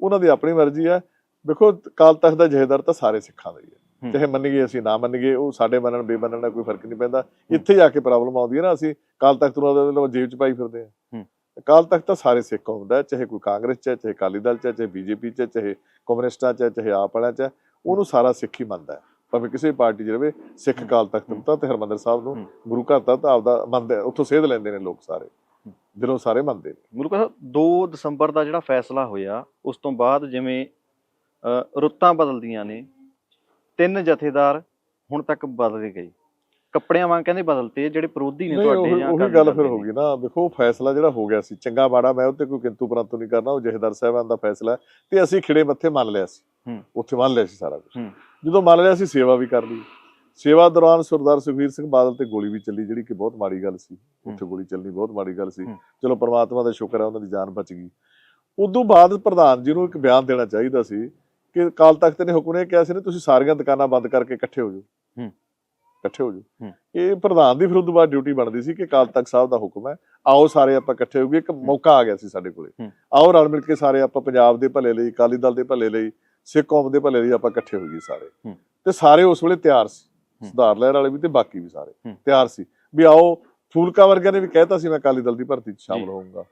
ਉਹਨਾਂ ਦੀ ਆਪਣੀ ਮਰਜ਼ੀ ਹੈ। ਦੇਖੋ ਕਾਲ ਤਖਤ ਦਾ ਜਹੇਦਾਰ ਤਾਂ ਸਾਰੇ ਸਿੱਖਾਂ ਦਾ ਹੀ ਹੈ। ਚਾਹੇ ਮੰਨੀਏ ਅਸੀਂ ਨਾ ਮੰਨੀਏ ਉਹ ਸਾਡੇ ਮੰਨਣ ਬੇਮੰਨਣ ਨਾਲ ਕੋਈ ਫ਼ਰਕ ਨਹੀਂ ਪੈਂਦਾ। ਇੱਥੇ ਜਾ ਕੇ ਪ੍ਰੋਬਲਮ ਆਉਂਦੀ ਹੈ ਨਾ ਅਸੀਂ ਕਾਲ ਤਖਤ ਨੂੰ ਉਹਦੇ ਜੇਬ ਚ ਪਾਈ ਫਿਰਦੇ ਆ ਹੂੰ। ਕਾਲ ਤਖਤ ਤਾਂ ਸਾਰੇ ਸਿੱਖ ਕੌਮ ਦਾ ਹੈ, ਚਾਹੇ ਕੋਈ ਕਾਂਗਰਸ ਚ ਚਾਹੇ ਅਕਾਲੀ ਦਲ ਚ ਚਾਹੇ ਬੀਜੇਪੀ ਚ ਚਾਹੇ ਕਮਿਊਨਿਸਟਾਂ ਚ ਚਾਹੇ ਆਪ ਵਾਲਿਆਂ ਚ ਉਹਨੂੰ ਸਾਰਾ ਸਿੱਖ ਹੀ ਮੰਨਦਾ ਹੈ। ਭਾਵੇਂ ਕਿਸੇ ਪਾਰਟੀ ਚ ਰਵੇ ਸਿੱਖ ਕਾਲ ਤਖਤ ਨੂੰ ਤਾਂ ਤੇ ਹਰਮੰਦਰ ਸਾਹਿਬ ਨੂੰ। ਗੁਰੂ ਘਰ ਦਾ ਤਾਂ ਆਪਦਾ ਮੰਨਦੇ ਉੱਥੋਂ ਸੇਧ ਲੈਂਦੇ ਨੇ ਲੋਕ ਸਾਰੇ। ਦਿਲੋਂ ਸਾਰੇ ਮੰਨਦੇ ਨੇ ਗੁਰੂ ਸਾਹਿਬ 2 ਦਸੰਬਰ ਦਾ ਜਿਹੜਾ ਫੈਸਲਾ ਹੋਇਆ ਉਸ ਤੋਂ ਬਾਅਦ ਜਿਵੇਂ ਰੁੱਤਾਂ ਬਦਲਦੀਆਂ ਨੇ ਤਿੰਨ ਜਥੇਦਾਰ ਹੁਣ ਤੱਕ ਬਦਲੇ ਗਏ ਕੱਪੜਿਆਂ ਵਾਂਗ ਕਹਿੰਦੇ ਬਦਲਤੇ ਜਿਹੜੇ ਵਿਰੋਧੀ ਨੇ ਤੁਹਾਡੇ ਉਹ ਜਾਂ ਉਹੀ ਗੱਲ ਫਿਰ ਹੋ। ਗਈ ਨਾ ਵੇਖੋ ਫੈਸਲਾ ਜਿਹੜਾ ਹੋ ਗਿਆ ਸੀ ਚੰਗਾ ਮਾੜਾ ਮੈਂ ਉੱਤੇ ਕੋਈ ਕਿੰਤੂ ਪਰੰਤੂ ਨਹੀਂ ਕਰਨਾ ਉਹ ਜਹੇਦਾਰ ਸਾਹਿਬਾਨ ਦਾ ਫੈਸਲਾ ਤੇ ਅਸੀਂ ਖਿੜੇ ਮੱਥੇ ਮੰਨ ਲਿਆ ਸੀ। ਉੱਥੇ ਮੰਨ ਲਿਆ ਸੀ ਸਾਰਾ ਕੁਝ। ਜਦੋਂ ਮੰਨ ਲਿਆ ਸੀ ਸੇਵਾ ਵੀ ਕਰ ਲਈ ਸੇਵਾ ਦੌਰਾਨ ਸਰਦਾਰ ਸੁਖਵੀਰ ਸਿੰਘ ਬਾਦਲ ਤੇ ਗੋਲੀ ਵੀ ਚੱਲੀ ਜਿਹੜੀ ਕਿ ਬਹੁਤ ਮਾੜੀ ਗੱਲ ਸੀ ਉੱਥੇ ਗੋਲੀ ਚੱਲਣੀ ਬਹੁਤ ਮਾੜੀ ਗੱਲ ਸੀ। ਚਲੋ ਪ੍ਰਮਾਤਮਾ ਦਾ ਸ਼ੁਕਰ ਹੈ ਉਹਨਾਂ ਦੀ ਜਾਨ ਬਚ ਗਈ ਉਦੋਂ ਬਾਅਦ ਪ੍ਰਧਾਨ ਜੀ ਨੂੰ ਇੱਕ ਬਿਆਨ ਦੇਣਾ ਚਾਹੀਦਾ ਸੀ ਕਿ ਕਾਲ ਤਖਤ ਨੇ ਹੁਕਮ ਨੇ ਕਿਹਾ ਸੀ ਨੇ ਤੁਸੀਂ ਸਾਰੀਆਂ ਦੁਕਾਨਾਂ ਬੰਦ ਕਰਕੇ ਇਕੱਠੇ ਹੋ ਜਾਓ। ਇਕੱਠੇ ਹੋ ਜਾਓ। ਇਹ ਪ੍ਰਧਾਨ ਦੀ ਫਿਰ ਉਦੋਂ ਬਾਅਦ ਡਿਊਟੀ ਬਣਦੀ ਸੀ ਕਿ ਕਾਲ ਤਖਤ ਸਾਹਿਬ ਦਾ ਹੁਕਮ ਹੈ ਆਓ ਸਾਰੇ ਆਪਾਂ ਇਕੱਠੇ ਹੋ ਗਏ ਇੱਕ ਮੌਕਾ ਆ ਗਿਆ ਸੀ ਸਾਡੇ ਕੋਲੇ। ਆਓ ਰਲ ਮਿਲ ਕੇ ਸਾਰੇ ਆਪਾਂ ਪੰਜਾਬ ਦੇ ਭਲੇ ਲਈ ਅਕਾਲੀ ਦਲ ਦੇ ਭਲੇ ਲਈ ਸਿੱਖ ਕੌਮ ਦੇ ਭਲੇ ਲਈ ਆਪਾਂ ਇਕੱਠੇ ਹੋ ਗਏ ਸਾਰੇ। ਤੇ ਸਾਰੇ ਉਸ ਵੇਲੇ ਤਿਆਰ ਸੀ। ਸੁਧਾਰ ਲਹਿਰ ਵਾਲੇ ਵੀ ਤੇ ਬਾਕੀ ਵੀ ਸਾਰੇ। ਤਿਆਰ ਸੀ। ਵੀ ਆਓ ਫੂਲਕਾ ਵਰਗਿਆਂ ਨੇ ਵੀ ਕਹਿਤਾ ਸੀ ਮੈਂ ਅਕਾਲੀ ਦਲ ਦੀ ਭਰਤੀ 'ਚ ਸ਼ਾਮਲ। ਹੋਊਂਗਾ।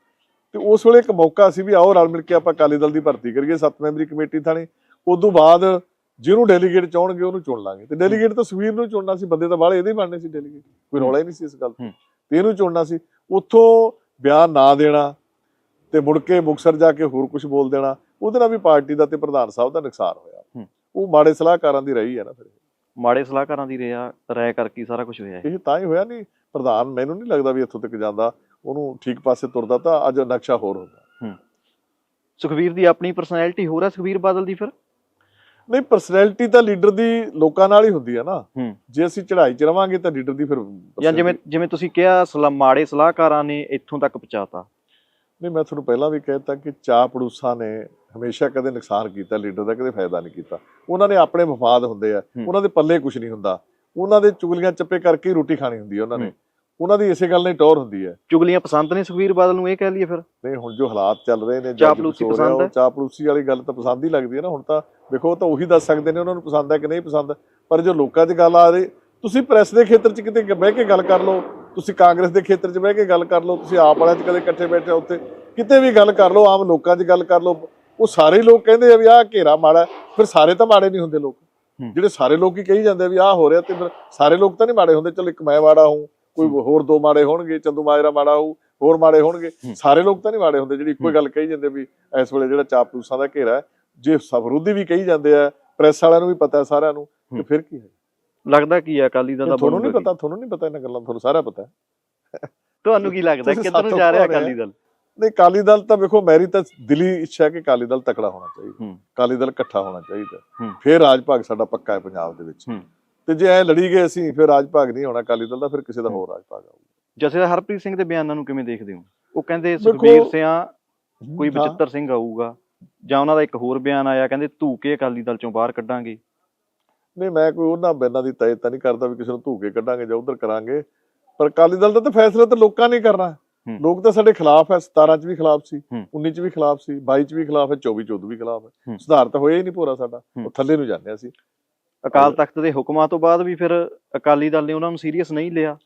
ਤੇ ਉਸ ਵੇਲੇ ਇੱਕ ਮੌਕਾ ਸੀ ਵੀ ਆਓ ਰਲ ਮਿਲ ਕੇ ਆਪਾਂ ਅਕਾਲੀ ਦਲ ਦੀ ਭਰਤੀ ਕਰੀਏ ਸੱਤ ਮੈਂਬਰੀ ਕਮੇਟੀ ਥਾਣੀ। ਉਦੋਂ ਬਾਅਦ ਜਿਹਨੂੰ ਡੈਲੀਗੇਟ ਚਾਹਣਗੇ ਉਹਨੂੰ ਚੁਣ ਲਾਂਗੇ। ਤੇ ਡੈਲੀਗੇਟ ਤਾਂ ਸੁਵੀਰ ਨੂੰ ਚੁਣਨਾ ਸੀ ਬੰਦੇ ਤਾਂ ਬਾਹਲੇ ਇਹਦੇ ਬਣਨੇ ਸੀ ਡੈਲੀਗੇਟ ਕੋਈ ਰੌਲਾ ਹੀ ਨਹੀਂ ਸੀ ਇਸ ਗੱਲ ਤੇ। ਇਹਨੂੰ ਚੁਣਨਾ ਸੀ। ਉੱਥੋਂ ਬਿਆਨ ਨਾ ਦੇਣਾ ਤੇ ਮੁੜ ਕੇ ਮੁਕਸਰ ਜਾ ਕੇ ਹੋਰ ਕੁਝ ਬੋਲ ਦੇਣਾ ਉਹਦੇ ਨਾਲ ਵੀ ਪਾਰਟੀ ਦਾ ਤੇ ਪ੍ਰਧਾਨ ਸਾਹਿਬ ਦਾ ਨੁਕਸਾਨ ਹੋਇਆ। ਉਹ ਮਾੜੇ ਸਲਾਹਕਾਰਾਂ ਦੀ ਰਹੀ ਹੈ ਨਾ ਫਿਰ ਮਾੜੇ ਸਲਾਹਕਾਰਾਂ ਦੀ ਰਿਆ ਰਾਇ ਕਰਕੇ ਹੀ ਸਾਰਾ ਕੁਝ ਹੋਇਆ ਹੈ। ਇਹ ਤਾਂ ਹੀ ਹੋਇਆ ਨਹੀਂ ਪ੍ਰਧਾਨ ਮੈਨੂੰ ਨਹੀਂ ਲੱਗਦਾ ਵੀ ਇੱਥੋਂ ਤੱਕ ਜਾਂਦਾ ਉਹਨੂੰ ਠੀਕ ਪਾਸੇ ਤੁਰਦਾ ਤਾਂ ਅੱਜ ਨਕਸ਼ਾ ਹੋਰ ਹੁੰਦਾ। ਸੁਖਵੀਰ ਦੀ ਆਪਣੀ ਪਰਸਨੈਲਿਟੀ ਹੋਰ ਹੈ ਸੁਖਵੀਰ ਬਾਦਲ ਦੀ ਫਿਰ? ਨਹੀਂ ਪਰਸਨੈਲਿਟੀ ਤਾਂ ਲੀਡਰ ਦੀ ਲੋਕਾਂ ਨਾਲ ਹੀ ਹੁੰਦੀ ਹੈ ਨਾ। ਹੂੰ। ਜੇ ਅਸੀਂ ਚੜ੍ਹਾਈ 'ਚ ਰਵਾਂਗੇ ਤਾਂ ਲੀਡਰ ਦੀ ਫਿਰ ਜਾਂ ਜਿਵੇਂ ਜਿਵੇਂ ਤੁਸੀਂ ਕਿਹਾ ਸਲਾ ਮਾੜੇ ਸਲਾਹਕਾਰਾਂ ਨੇ ਇੱਥੋਂ ਤੱਕ ਪਹੁੰਚਾਤਾ। ਨਹੀਂ ਮੈਂ ਤੁਹਾਨੂੰ ਪਹਿਲਾਂ ਵੀ ਕਹਿਤਾ ਕਿ ਚਾਹ ਪੜੂਸਾਂ ਨੇ ਹਮੇਸ਼ਾ ਕਦੇ ਨੁਕਸਾਨ ਕੀਤਾ ਲੀਡਰ ਦਾ ਕਦੇ ਫਾਇਦਾ ਨਹੀਂ ਕੀਤਾ ਉਹਨਾਂ ਨੇ ਆਪਣੇ ਮਫਾਦ ਹੁੰਦੇ ਆ। ਉਹਨਾਂ ਦੇ ਪੱਲੇ ਕੁਝ ਨਹੀਂ ਹੁੰਦਾ ਉਹਨਾਂ ਦੇ ਚੁਗਲੀਆਂ ਚੱਪੇ ਕਰਕੇ ਹੀ ਰੋਟੀ ਖਾਣੀ ਹੁੰਦੀ ਹੈ ਉਹਨਾਂ ਨੇ। ਉਹਨਾਂ ਦੀ ਇਸੇ ਗੱਲ ਨਾਲ ਹੀ ਟੌਰ ਹੁੰਦੀ ਹੈ ਚੁਗਲੀਆਂ ਪਸੰਦ ਨੇ ਸੁਖਵੀਰ ਬਾਦਲ ਨੂੰ ਇਹ ਕਹਿ ਲਈਏ ਫਿਰ ਨਹੀਂ ਹੁਣ ਜੋ ਹਾਲਾਤ ਚੱਲ ਰਹੇ ਨੇ ਚਾਪਲੂਸੀ ਪਸੰਦ ਹੈ? ਚਾਪਲੂਸੀ ਵਾਲੀ ਗੱਲ ਤਾਂ ਪਸੰਦ ਹੀ ਲੱਗਦੀ ਹੈ ਨਾ ਹੁਣ ਤਾਂ ਵੇਖੋ ਤਾਂ ਉਹੀ ਦੱਸ ਸਕਦੇ ਨੇ ਉਹਨਾਂ ਨੂੰ ਪਸੰਦ ਹੈ ਕਿ ਨਹੀਂ ਪਸੰਦ ਪਰ ਜੋ ਲੋਕਾਂ 'ਚ ਗੱਲ ਆ ਰਹੀ ਤੁਸੀਂ ਪ੍ਰੈਸ ਦੇ ਖੇਤਰ 'ਚ ਕਿਤੇ ਬਹਿ ਕੇ ਗੱਲ ਕਰ ਲਓ ਤੁਸੀਂ ਕਾਂਗਰਸ ਦੇ ਖੇਤਰ 'ਚ ਬਹਿ ਕੇ ਗੱਲ ਕਰ ਲਓ ਤੁਸੀਂ ਆਪ ਵਾਲਿਆਂ 'ਚ ਕਦੇ ਇਕੱਠੇ ਬੈਠੇ ਉੱਥੇ ਕਿਤੇ ਵੀ ਗੱਲ ਕਰ ਲਓ ਆਮ ਲੋਕਾਂ 'ਚ ਗੱਲ ਕਰ ਲਓ ਉਹ ਸਾਰੇ ਲੋਕ ਕਹਿੰਦੇ ਆ ਵੀ ਆਹ ਘੇਰਾ ਮਾੜਾ। ਫਿਰ ਸਾਰੇ ਤਾਂ ਮਾੜੇ ਨਹੀਂ ਹੁੰਦੇ ਲੋਕ। ਜਿਹੜੇ ਸਾਰੇ ਲੋਕ ਹੀ ਕਹੀ ਜਾਂਦੇ ਵੀ ਆਹ ਹੋ ਰਿਹਾ ਤੇ ਫਿਰ ਸਾਰੇ ਲੋਕ ਤਾਂ ਨਹੀਂ ਮਾੜੇ ਹੁੰਦੇ ਚਲੋ ਇੱਕ ਮੈਂ ਮਾੜਾ ਹੂੰ ਕੋਈ ਹੋਰ ਦੋ ਮਾੜੇ ਹੋਣਗੇ ਚੰਦੂ ਮਾਜਰਾ ਮਾੜਾ ਹੋਊ ਹੋਰ ਮਾੜੇ ਹੋਣਗੇ। ਸਾਰੇ ਲੋਕ ਤਾਂ ਨਹੀਂ ਮਾੜੇ ਹੁੰਦੇ ਜਿਹੜੀ ਇੱਕੋ ਗੱਲ ਕਹੀ ਜਾਂਦੇ ਵੀ ਇਸ ਵੇਲੇ ਜਿਹੜਾ ਚਾਪਲੂਸਾਂ ਦਾ ਘੇਰਾ ਜੇ ਸਬਰੂਦੀ ਵੀ ਕਹੀ ਜਾਂਦੇ ਆ ਪ੍ਰੈਸ ਵਾਲਿਆਂ ਨੂੰ ਵੀ ਪਤਾ ਹੈ ਸਾਰਿਆਂ ਨੂੰ ਕਿ। ਫਿਰ ਕੀ ਹੈ ਲੱਗਦਾ ਕੀ ਹੈ ਅਕਾਲੀ ਦਲ ਦਾ ਤੁਹਾਨੂੰ ਨਹੀਂ ਪਤਾ ਤੁਹਾਨੂੰ ਨਹੀਂ ਪਤਾ ਇਹਨਾਂ ਗੱਲਾਂ ਤੁਹਾਨੂੰ ਸਾਰਾ ਪਤਾ? ਤੁਹਾਨੂੰ ਕੀ ਲੱਗਦਾ ਕਿੱਧਰ ਨੂੰ ਜਾ ਰਿਹਾ? ਅਕਾਲੀ ਦਲ ਨਹੀਂ ਕਾਲੀ ਦਲ ਤਾਂ ਵੇਖੋ ਮੇਰੀ ਤਾਂ ਦਿਲੀ ਇੱਛਾ ਹੈ ਕਿ ਕਾਲੀ ਦਲ ਤਕੜਾ ਹੋਣਾ ਚਾਹੀਦਾ ਕਾਲੀ ਦਲ ਇਕੱਠਾ ਹੋਣਾ ਚਾਹੀਦਾ। ਫਿਰ ਰਾਜ ਭਾਗ ਸਾਡਾ ਪੱਕਾ ਹੈ ਪੰਜਾਬ ਦੇ ਵਿੱਚ। ਤੇ ਜੇ ਐ ਲੜੀ ਗਏ ਅਸੀਂ ਫਿਰ ਰਾਜ ਭਾਗ ਨਹੀਂ ਹੋਣਾ ਕਾਲੀ ਦਲ ਦਾ ਫਿਰ ਕਿਸੇ ਦਾ। ਹੋਰ ਰਾਜ ਭਾਗ ਆਊਗਾ ਜਥੇਦਾਰ ਹਰਪ੍ਰੀਤ ਸਿੰਘ ਦੇ ਬਿਆਨਾਂ ਨੂੰ ਕਿਵੇਂ ਦੇਖਦੇ ਹੋ ਉਹ ਕਹਿੰਦੇ ਸੁਖਬੀਰ ਸਿਆਂ ਕੋਈ। ਬਚਿੱਤਰ ਸਿੰਘ ਆਊਗਾ ਜਾਂ ਉਹਨਾਂ ਦਾ ਇੱਕ ਹੋਰ ਬਿਆਨ ਆਇਆ ਕਹਿੰਦੇ ਧੂ ਕੇ ਅਕਾਲੀ ਦਲ ਚੋਂ ਬਾਹਰ ਕੱਢਾਂਗੇ ਨਹੀਂ ਮੈਂ ਕੋਈ ਉਹਨਾਂ ਬਿਆਨਾਂ ਦੀ ਤੈਅ ਤਾਂ ਨਹੀਂ ਕਰਦਾ ਵੀ ਕਿਸੇ ਨੂੰ ਧੂਕੇ ਕੱਢਾਂਗੇ ਜਾਂ ਉਧਰ ਕਰਾਂਗੇ ਪਰ ਅਕਾਲੀ ਦਲ ਦਾ ਤਾਂ ਫੈਸਲਾ ਤਾਂ ਲੋਕਾਂ ਨੇ ਕਰਨਾ। ਲੋਕ ਤਾਂ ਸਾਡੇ ਖਿਲਾਫ ਹੈ 17 ਚ ਵੀ ਖਿਲਾਫ ਸੀ ਹੂੰ। 19 ਚ ਵੀ ਖਿਲਾਫ ਸੀ 22 ਚ ਵੀ ਖਿਲਾਫ ਹੈ 24 14 ਵੀ ਖਿਲਾਫ ਹੈ। ਸੁਧਾਰ ਤਾਂ ਹੋਇਆ ਹੀ ਨਹੀਂ ਪੂਰਾ ਸਾਡਾ। ਉਹ ਥੱਲੇ ਨੂੰ ਜਾਂਦੇ ਅਸੀਂ ਅਕਾਲ ਤਖਤ ਦੇ ਹੁਕਮਾਂ ਤੋਂ ਬਾਅਦ ਵੀ ਫਿਰ ਅਕਾਲੀ ਦਲ ਨੇ ਉਹਨਾਂ ਨੂੰ ਸੀਰੀਅਸ ਨਹੀਂ ਲਿਆ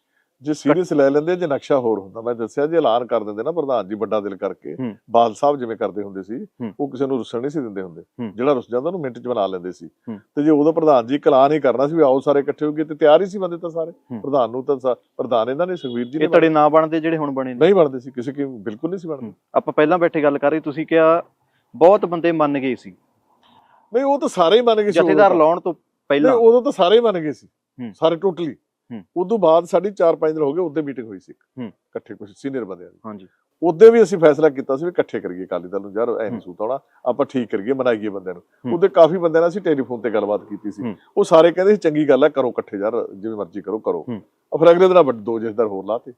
ਜੇ ਸੀਰੀਅਸ ਲੈ ਲੈਂਦੇ ਜੇ ਨਕਸ਼ਾ ਹੋਰ ਹੁੰਦਾ ਮੈਂ ਦੱਸਿਆ ਜੇ ਐਲਾਨ ਕਰ ਦਿੰਦੇ ਨਾ ਪ੍ਰਧਾਨ ਜੀ ਵੱਡਾ ਦਿਲ ਕਰਕੇ। ਬਾਲ ਸਾਹਿਬ ਜਿਵੇਂ ਕਰਦੇ ਹੁੰਦੇ ਸੀ। ਉਹ ਕਿਸੇ ਨੂੰ ਰੁੱਸਣ ਨਹੀਂ ਸੀ ਦਿੰਦੇ ਹੁੰਦੇ। ਜਿਹੜਾ ਰੁੱਸ ਜਾਂਦਾ ਉਹਨੂੰ ਮਿੰਟ 'ਚ ਬਣਾ ਲੈਂਦੇ ਸੀ। ਤੇ ਜੇ ਉਦੋਂ ਪ੍ਰਧਾਨ ਜੀ ਐਲਾਨ ਹੀ ਕਰਨਾ ਸੀ ਵੀ ਆਓ ਸਾਰੇ ਇਕੱਠੇ ਹੋ ਗਏ ਤੇ ਤਿਆਰ ਹੀ ਸੀ ਬੰਦੇ ਤਾਂ ਸਾਰੇ। ਪ੍ਰਧਾਨ ਨੂੰ ਤਾਂ ਪ੍ਰਧਾਨ ਇਹਨਾਂ ਨੇ ਸੁਖਵੀਰ ਜੀ ਨੇ ਇਹ ਤੜੇ ਨਾ ਬਣਦੇ ਜਿਹੜੇ ਹੁਣ ਬਣੇ ਨਹੀਂ ਬਣਦੇ ਸੀ ਕਿਸੇ ਕੀ ਬਿਲਕੁਲ ਨਹੀਂ ਸੀ ਬਣਦੇ। ਆਪਾਂ ਪਹਿਲਾਂ ਬੈਠੇ ਗੱਲ ਕਰ ਰਹੇ ਤੁਸੀਂ ਕਿਹਾ ਬਹੁਤ ਬੰਦੇ ਮੰਨ ਗਏ ਸੀ ਨਹੀਂ ਉਹ ਤਾਂ ਸਾਰੇ ਹੀ ਮੰਨ ਗਏ ਸੀ ਜਥੇਦਾਰ। ਲਾਉਣ ਤੋਂ ਪਹਿਲਾਂ ਉਦੋਂ ਤਾਂ ਸਾਰੇ ਹੀ ਮੰਨ ਗਏ ਸੀ। ਸਾਰੇ ਟੋਟਲੀ। ਉਦੋਂ ਬਾਅਦ ਸਾਡੀ 4-5 ਦਿਨ ਹੋ ਗਏ ਉਹਦੇ ਮੀਟਿੰਗ ਹੋਈ ਸੀ। ਇਕੱਠੇ ਕੁਝ ਸੀਨੀਅਰ ਬੰਦਿਆਂ ਦੀ। ਹਾਂਜੀ। ਉਹਦੇ ਵੀ ਅਸੀਂ ਫੈਸਲਾ ਕੀਤਾ ਸੀ ਵੀ ਇਕੱਠੇ ਕਰੀਏ ਅਕਾਲੀ ਦਲ ਨੂੰ ਯਾਰ ਐ। ਨਹੀਂ ਸੂਤ ਆਉਣਾ ਆਪਾਂ ਠੀਕ ਕਰੀਏ ਮਨਾਈਏ ਬੰਦਿਆਂ ਨੂੰ। ਹੂੰ। ਉਹਦੇ ਕਾਫੀ ਬੰਦਿਆਂ ਨਾਲ ਅਸੀਂ ਟੈਲੀਫੋਨ ਤੇ ਗੱਲਬਾਤ ਕੀਤੀ ਸੀ। ਉਹ ਸਾਰੇ ਕਹਿੰਦੇ ਸੀ ਚੰਗੀ ਗੱਲ ਹੈ ਕਰੋ ਇਕੱਠੇ ਯਾਰ ਜਿਵੇਂ ਮਰਜ਼ੀ ਕਰੋ ਕਰੋ। ਉਹ ਫਿਰ ਅਗਲੇ ਦਿਨ ਵੱਡ ਦੋ ਜਥੇਦਾਰ ਹੋਰ ਲਾਤੇ।